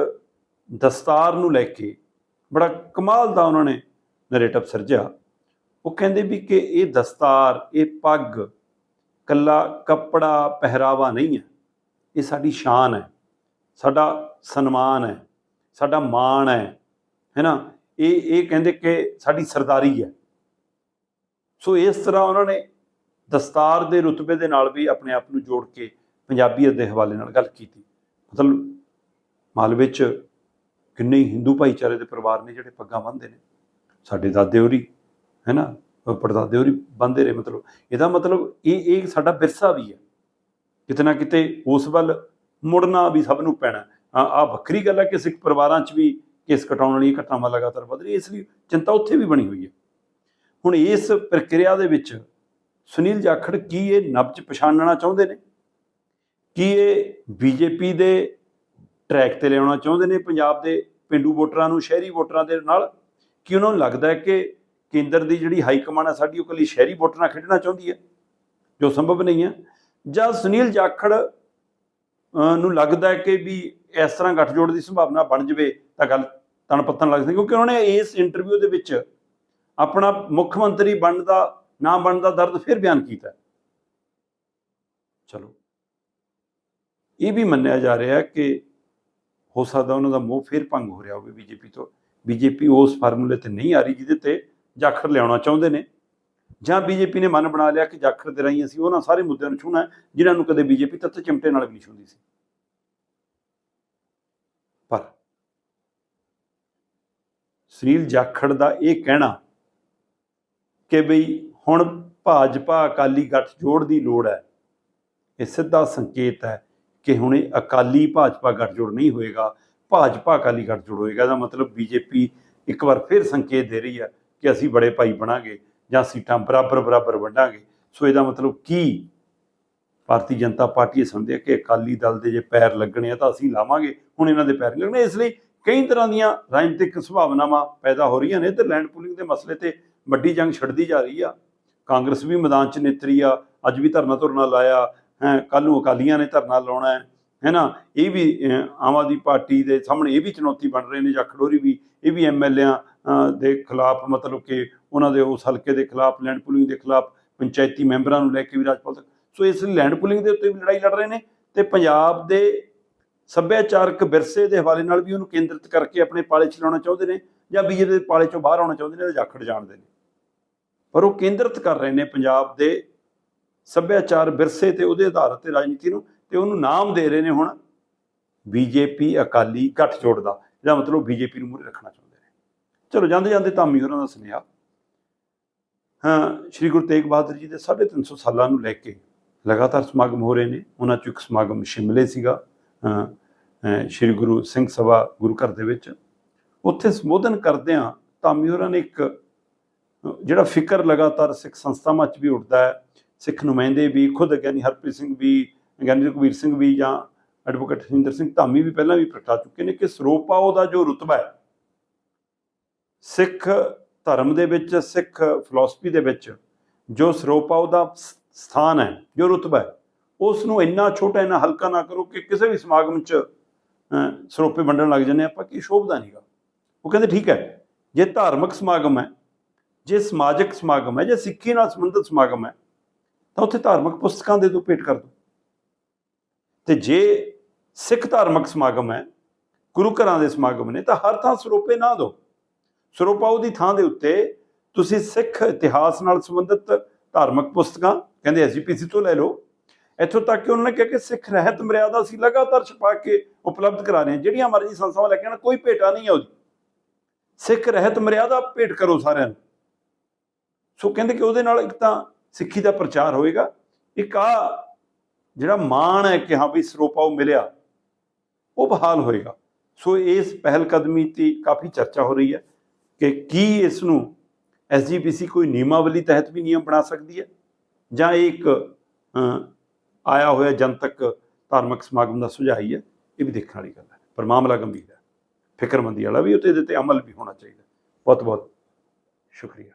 ਦਸਤਾਰ ਨੂੰ ਲੈ ਕੇ ਬੜਾ ਕਮਾਲ ਦਾ ਉਹਨਾਂ ਨੇ ਨੈਰੇਟਿਵ ਸਿਰਜਿਆ ਉਹ ਕਹਿੰਦੇ ਵੀ ਕਿ ਇਹ ਦਸਤਾਰ, ਇਹ ਪੱਗ, ਕੱਲਾ ਕੱਪੜਾ ਪਹਿਰਾਵਾ ਨਹੀਂ ਹੈ। ਇਹ ਸਾਡੀ ਸ਼ਾਨ ਹੈ, ਸਾਡਾ ਸਨਮਾਨ ਹੈ, ਸਾਡਾ ਮਾਣ ਹੈ ਹੈ ਨਾ? ਇਹ ਇਹ ਕਹਿੰਦੇ ਕਿ ਸਾਡੀ ਸਰਦਾਰੀ ਹੈ। ਸੋ ਇਸ ਤਰ੍ਹਾਂ ਉਹਨਾਂ ਨੇ ਦਸਤਾਰ ਦੇ ਰੁਤਬੇ ਦੇ ਨਾਲ ਵੀ ਆਪਣੇ ਆਪ ਨੂੰ ਜੋੜ ਕੇ ਪੰਜਾਬੀਅਤ ਦੇ ਹਵਾਲੇ ਨਾਲ ਗੱਲ ਕੀਤੀ। ਮਤਲਬ ਮਾਲਵੇ 'ਚ ਕਿੰਨੇ ਹਿੰਦੂ ਭਾਈਚਾਰੇ ਦੇ ਪਰਿਵਾਰ ਨੇ ਜਿਹੜੇ ਪੱਗਾਂ ਬੰਨ੍ਹਦੇ ਨੇ। ਸਾਡੇ ਦਾਦੇ ਹੋਰੀ ਹੈ ਨਾ ਪੜਦਾਦੇ ਹੋਰੀ ਬੰਦੇ ਰਹੇ ਮਤਲਬ, ਇਹਦਾ ਮਤਲਬ ਇਹ ਇਹ ਸਾਡਾ ਵਿਰਸਾ ਵੀ ਹੈ ਕਿਤੇ ਨਾ ਕਿਤੇ ਉਸ ਵੱਲ ਮੁੜਨਾ ਵੀ ਸਭ ਨੂੰ ਪੈਣਾ। ਆ ਆ ਵੱਖਰੀ ਗੱਲ ਹੈ ਕਿ ਸਿੱਖ ਪਰਿਵਾਰਾਂ 'ਚ ਵੀ ਕੇਸ ਕਟਾਉਣ ਵਾਲੀ ਘਟਨਾਵਾਂ ਲਗਾਤਾਰ ਵਧ ਰਹੀ ਇਸ ਲਈ ਚਿੰਤਾ ਉੱਥੇ ਵੀ ਬਣੀ ਹੋਈ ਹੈ ਹੁਣ ਇਸ ਪ੍ਰਕਿਰਿਆ ਦੇ ਵਿੱਚ ਸੁਨੀਲ ਜਾਖੜ ਕੀ ਇਹ ਨਬਜ ਪਛਾਣਨਾ ਚਾਹੁੰਦੇ ਨੇ? ਕੀ ਇਹ ਬੀਜੇਪੀ ਦੇ ਟਰੈਕ ਤੇ ਲਿਆਉਣਾ ਚਾਹੁੰਦੇ ਨੇ? ਪੰਜਾਬ ਦੇ ਪਿੰਡੂ ਵੋਟਰਾਂ ਨੂੰ, ਸ਼ਹਿਰੀ ਵੋਟਰਾਂ ਦੇ ਨਾਲ ਕਿ ਉਹਨਾਂ ਨੂੰ ਲੱਗਦਾ ਹੈ ਕਿ ਕੇਂਦਰ ਦੀ ਜਿਹੜੀ ਹਾਈ ਕਮਾਂਡ ਹੈ ਸਾਡੀ ਉਹ ਇਕੱਲੀ ਸ਼ਹਿਰੀ ਵੋਟਰ ਨਾਲ ਖੇਡਣਾ ਚਾਹੁੰਦੀ ਹੈ, ਜੋ ਸੰਭਵ ਨਹੀਂ ਹੈ। ਜਾਂ ਸੁਨੀਲ ਜਾਖੜ ਨੂੰ ਲੱਗਦਾ ਹੈ ਕਿ ਵੀ ਇਸ ਤਰ੍ਹਾਂ ਗੱਠਜੋੜ ਦੀ ਸੰਭਾਵਨਾ ਬਣ ਜਵੇ ਤਾਂ ਗੱਲ ਤਣ ਪੱਤਣ ਲੱਗ ਸਕਦੀ ਕਿਉਂਕਿ ਉਹਨਾਂ ਨੇ ਇਸ ਇੰਟਰਵਿਊ ਦੇ ਵਿੱਚ ਆਪਣਾ ਮੁੱਖ ਮੰਤਰੀ ਬਣਨ ਦਾ ਨਾ ਬਣਨ ਦਾ ਦਰਦ ਫਿਰ ਬਿਆਨ ਕੀਤਾ ਚਲੋ। ਇਹ ਵੀ ਮੰਨਿਆ ਜਾ ਰਿਹਾ ਕਿ ਹੋ ਸਕਦਾ ਉਹਨਾਂ ਦਾ ਮੋਹ ਫਿਰ ਭੰਗ ਹੋ ਰਿਹਾ ਹੋਵੇ ਬੀਜੇਪੀ ਤੋਂ। ਬੀਜੇਪੀ ਉਸ ਫਾਰਮੂਲੇ ਤੇ ਨਹੀਂ ਆ ਰਹੀ ਜਿਹਦੇ ਤੇ ਜਾਖੜ ਲਿਆਉਣਾ ਚਾਹੁੰਦੇ ਨੇ। ਜਾਂ ਬੀਜੇਪੀ ਨੇ ਮਨ ਬਣਾ ਲਿਆ ਕਿ ਜਾਖੜ ਦੇ ਰਾਹੀਂ ਅਸੀਂ ਉਹਨਾਂ ਸਾਰੇ ਮੁੱਦਿਆਂ ਨੂੰ ਛੂਹਣਾ ਹੈ, ਜਿਨ੍ਹਾਂ ਨੂੰ ਕਦੇ ਬੀਜੇਪੀ ਤੱਤ ਚਿਮਟੇ ਨਾਲ ਵੀ ਨਹੀਂ ਛੂੰਦੀ ਸੀ। ਪਰ ਸੁਨੀਲ ਜਾਖੜ ਦਾ ਇਹ ਕਹਿਣਾ ਕਿ ਬਈ ਹੁਣ ਭਾਜਪਾ ਅਕਾਲੀ ਗੱਠਜੋੜ ਦੀ ਲੋੜ ਹੈ, ਇਹ ਸਿੱਧਾ ਸੰਕੇਤ ਹੈ ਕਿ ਹੁਣ ਇਹ ਅਕਾਲੀ ਭਾਜਪਾ ਗੱਠਜੋੜ ਨਹੀਂ ਹੋਏਗਾ। ਭਾਜਪਾ ਅਕਾਲੀ ਗੱਠਜੋੜ ਹੋਏਗਾ ਇਹਦਾ ਮਤਲਬ ਬੀਜੇਪੀ ਇੱਕ ਵਾਰ ਫਿਰ ਸੰਕੇਤ ਦੇ ਰਹੀ ਹੈ ਕਿ ਅਸੀਂ ਬੜੇ ਭਾਈ ਬਣਾਂਗੇ ਜਾਂ ਸੀਟਾਂ ਬਰਾਬਰ ਬਰਾਬਰ ਵੰਡਾਂਗੇ। ਸੋ ਇਹਦਾ ਮਤਲਬ ਕੀ ਭਾਰਤੀ ਜਨਤਾ ਪਾਰਟੀ ਇਹ ਸਮਝਦੀ ਹੈ ਕਿ ਅਕਾਲੀ ਦਲ ਦੇ ਜੇ ਪੈਰ ਲੱਗਣੇ ਆ ਤਾਂ ਅਸੀਂ ਲਾਵਾਂਗੇ। ਹੁਣ ਇਹਨਾਂ ਦੇ ਪੈਰ ਨਹੀਂ ਲੱਗਣੇ, ਇਸ ਲਈ ਕਈ ਤਰ੍ਹਾਂ ਦੀਆਂ ਰਾਜਨੀਤਿਕ ਸੰਭਾਵਨਾਵਾਂ ਪੈਦਾ ਹੋ ਰਹੀਆਂ ਨੇ ਤੇ ਲੈਂਡ ਪੂਲਿੰਗ ਦੇ ਮਸਲੇ ਤੇ ਵੱਡੀ ਜੰਗ ਛਿੜਦੀ ਜਾ ਰਹੀ ਆ। ਕਾਂਗਰਸ ਵੀ ਮੈਦਾਨ 'ਚ ਨੇਤਰੀ ਆ, ਅੱਜ ਵੀ ਧਰਨਾ ਧੁਰਨਾ ਲਾਇਆ, ਹੈ ਕੱਲ ਨੂੰ ਅਕਾਲੀਆਂ ਨੇ ਧਰਨਾ ਲਾਉਣਾ ਹੈ। ਹੈ ਨਾ? ਇਹ ਵੀ ਆਮ ਆਦਮੀ ਪਾਰਟੀ ਦੇ ਸਾਹਮਣੇ ਇਹ ਵੀ ਚੁਣੌਤੀ ਬਣ ਰਹੇ ਨੇ ਜਾਂ ਖਡੋਰੀ ਵੀ, ਇਹ ਵੀ ਐਮਐਲਏਆਂ ਦੇ ਖਿਲਾਫ ਮਤਲਬ ਕਿ ਉਹਨਾਂ ਦੇ ਉਸ ਹਲਕੇ ਦੇ ਖਿਲਾਫ, ਲੈਂਡ ਪੁਲਿੰਗ ਦੇ ਖਿਲਾਫ ਪੰਚਾਇਤੀ ਮੈਂਬਰਾਂ ਨੂੰ ਲੈ ਕੇ ਵੀ ਰਾਜਪਾਲ ਤੱਕ ਸੋ ਇਸ ਲੈਂਡ ਪੁਲਿੰਗ ਦੇ ਉੱਤੇ ਵੀ ਲੜਾਈ ਲੜ ਰਹੇ ਨੇ ਤੇ ਪੰਜਾਬ ਦੇ ਸੱਭਿਆਚਾਰਕ ਵਿਰਸੇ ਦੇ ਹਵਾਲੇ ਨਾਲ ਵੀ ਉਹਨੂੰ ਕੇਂਦਰਿਤ ਕਰਕੇ ਆਪਣੇ ਪਾਲੇ ਚ ਲਾਉਣਾ ਚਾਹੁੰਦੇ ਨੇ ਜਾਂ ਬੀਜੇਪੀ ਦੇ ਪਾਲੇ ਚੋਂ ਬਾਹਰ ਆਉਣਾ ਚਾਹੁੰਦੇ ਨੇ ਤੇ ਜਾਖੜ ਜਾਣਦੇ ਨੇ। ਪਰ ਉਹ ਕੇਂਦਰਿਤ ਕਰ ਰਹੇ ਨੇ ਪੰਜਾਬ ਦੇ ਸੱਭਿਆਚਾਰ ਵਿਰਸੇ ਤੇ ਉਹਦੇ ਆਧਾਰ ਤੇ ਰਾਜਨੀਤੀ ਨੂੰ ਤੇ ਉਹਨੂੰ ਨਾਮ ਦੇ ਰਹੇ ਨੇ ਹੁਣ ਬੀਜੇਪੀ ਅਕਾਲੀ ਗੱਠਜੋੜ ਦਾ, ਇਹਦਾ ਮਤਲਬ ਬੀਜੇਪੀ ਨੂੰ ਮੂਹਰੇ ਰੱਖਣਾ ਚਾਹੁੰਦੇ ਨੇ। ਚਲੋ, ਜਾਂਦੇ ਜਾਂਦੇ ਧਾਮੀ ਹੋਰਾਂ ਦਾ ਸੁਨੇਹਾ। ਹਾਂ, ਸ਼੍ਰੀ ਗੁਰੂ ਤੇਗ ਬਹਾਦਰ ਜੀ ਦੇ 350 ਸਾਲਾਂ ਨੂੰ ਲੈ ਕੇ ਲਗਾਤਾਰ ਸਮਾਗਮ ਹੋ ਰਹੇ ਨੇ। ਉਹਨਾਂ ਚੋਂ ਇੱਕ ਸਮਾਗਮ ਸ਼ਿਮਲੇ ਸੀਗਾ ਸ਼੍ਰੀ ਗੁਰੂ ਸਿੰਘ ਸਭਾ ਗੁਰੂ ਘਰ ਦੇ ਵਿੱਚ। ਉੱਥੇ ਸੰਬੋਧਨ ਕਰਦਿਆਂ ਧਾਮੀ ਹੋਰਾਂ ਨੇ ਇੱਕ, ਜਿਹੜਾ ਫਿਕਰ ਲਗਾਤਾਰ ਸਿੱਖ ਸੰਸਥਾਵਾਂ 'ਚ ਵੀ ਉੱਠਦਾ ਹੈ, ਸਿੱਖ ਨੁਮਾਇੰਦੇ ਵੀ, ਖੁਦ ਗਿਆਨੀ ਹਰਪ੍ਰੀਤ ਸਿੰਘ ਵੀ ਗਿਆਨੀ ਰਘਵੀਰ ਸਿੰਘ ਵੀ ਜਾਂ ਐਡਵੋਕੇਟ ਹਰਿੰਦਰ ਸਿੰਘ ਧਾਮੀ ਵੀ ਪਹਿਲਾਂ ਵੀ ਪ੍ਰਗਟਾ ਚੁੱਕੇ ਨੇ ਕਿ ਸਰੋਪਾਓ ਦਾ ਜੋ ਰੁਤਬਾ ਹੈ, ਸਿੱਖ ਧਰਮ ਦੇ ਵਿੱਚ, ਸਿੱਖ ਫਿਲਾਸਫੀ ਦੇ ਵਿੱਚ ਜੋ ਸਰੋਪਾਓ ਦਾ ਸਥਾਨ ਹੈ, ਜੋ ਰੁਤਬਾ ਹੈ ਉਸ ਨੂੰ ਇੰਨਾ ਛੋਟਾ, ਇੰਨਾ ਹਲਕਾ ਨਾ ਕਰੋ ਕਿ ਕਿਸੇ ਵੀ ਸਮਾਗਮ 'ਚ ਸਰੋਪੇ ਵੰਡਣ ਲੱਗ ਜਾਂਦੇ ਆਪਾਂ ਕੀ ਸ਼ੋਭਦਾ ਨਹੀਂਗਾ ਉਹ ਕਹਿੰਦੇ ਠੀਕ ਹੈ, ਜੇ ਧਾਰਮਿਕ ਸਮਾਗਮ ਹੈ, ਜੇ ਸਮਾਜਿਕ ਸਮਾਗਮ ਹੈ, ਜੇ ਸਿੱਖੀ ਨਾਲ ਸੰਬੰਧਿਤ ਸਮਾਗਮ ਹੈ, ਤਾਂ ਉੱਥੇ ਧਾਰਮਿਕ ਪੁਸਤਕਾਂ ਦੇ ਦੋ ਭੇਟ ਕਰ ਦੋ। ਤੇ ਜੇ ਸਿੱਖ ਧਾਰਮਿਕ ਸਮਾਗਮ ਹੈ, ਗੁਰੂ ਘਰਾਂ ਦੇ ਸਮਾਗਮ ਨੇ, ਤਾਂ ਹਰ ਥਾਂ ਸਰੋਪੇ ਨਾ ਦਿਓ। ਸਰੋਪਾ ਉਹਦੀ ਥਾਂ ਦੇ ਉੱਤੇ ਤੁਸੀਂ ਸਿੱਖ ਇਤਿਹਾਸ ਨਾਲ ਸੰਬੰਧਿਤ ਧਾਰਮਿਕ ਪੁਸਤਕਾਂ, ਕਹਿੰਦੇ ਐਸਜੀਪੀਸੀ ਤੋਂ ਲੈ ਲਓ। ਇੱਥੋਂ ਤੱਕ ਕਿ ਉਹਨਾਂ ਨੇ ਕਿਹਾ ਕਿ ਸਿੱਖ ਰਹਿਤ ਮਰਿਆਦਾ ਅਸੀਂ ਲਗਾਤਾਰ ਛਪਾ ਕੇ ਉਪਲਬਧ ਕਰਾ ਰਹੇ ਹਾਂ। ਜਿਹੜੀਆਂ ਮਰਜ਼ੀ ਸੰਸਥਾਵਾਂ ਲੈ ਕੇ ਆਉਣ, ਕੋਈ ਭੇਟਾ ਨਹੀਂ ਹੈ ਉਹਦੀ। ਸਿੱਖ ਰਹਿਤ ਮਰਿਆਦਾ ਭੇਟ ਕਰੋ ਸਾਰਿਆਂ ਨੂੰ। ਸੋ ਕਹਿੰਦੇ ਕਿ ਉਹਦੇ ਨਾਲ ਇੱਕ ਤਾਂ ਸਿੱਖੀ ਦਾ ਪ੍ਰਚਾਰ ਹੋਏਗਾ। ਇੱਕ ਆ ਜਿਹੜਾ ਮਾਣ ਹੈ ਕਿ ਹਾਂ ਵੀ ਸਰੋਪਾਓ ਮਿਲਿਆ, ਉਹ ਬਹਾਲ ਹੋਏਗਾ। ਸੋ ਇਸ ਪਹਿਲ ਕਦਮੀ ਤੇ ਕਾਫੀ ਚਰਚਾ ਹੋ ਰਹੀ ਹੈ ਕਿ ਕੀ ਇਸ ਨੂੰ ਐਸਜੀਪੀਸੀ ਕੋਈ ਨਿਯਮਾਵਲੀ ਤਹਿਤ ਵੀ ਨਿਯਮ ਬਣਾ ਸਕਦੀ ਹੈ ਜਾਂ ਇਹ ਇੱਕ ਆਇਆ ਹੋਇਆ ਜਨਤਕ ਧਾਰਮਿਕ ਸਮਾਗਮ ਦਾ ਸੁਝਾਅ ਹੀ ਹੈ, ਇਹ ਵੀ ਦੇਖਣ ਵਾਲੀ ਗੱਲ ਹੈ। ਪਰ ਮਾਮਲਾ ਗੰਭੀਰ ਹੈ। ਫਿਕਰਮੰਦੀ ਵਾਲਾ ਵੀ ਉੱਤੇ ਇਹਦੇ ਤੇ ਅਮਲ ਵੀ ਹੋਣਾ ਚਾਹੀਦਾ ਬਹੁਤ ਬਹੁਤ ਸ਼ੁਕਰੀਆ।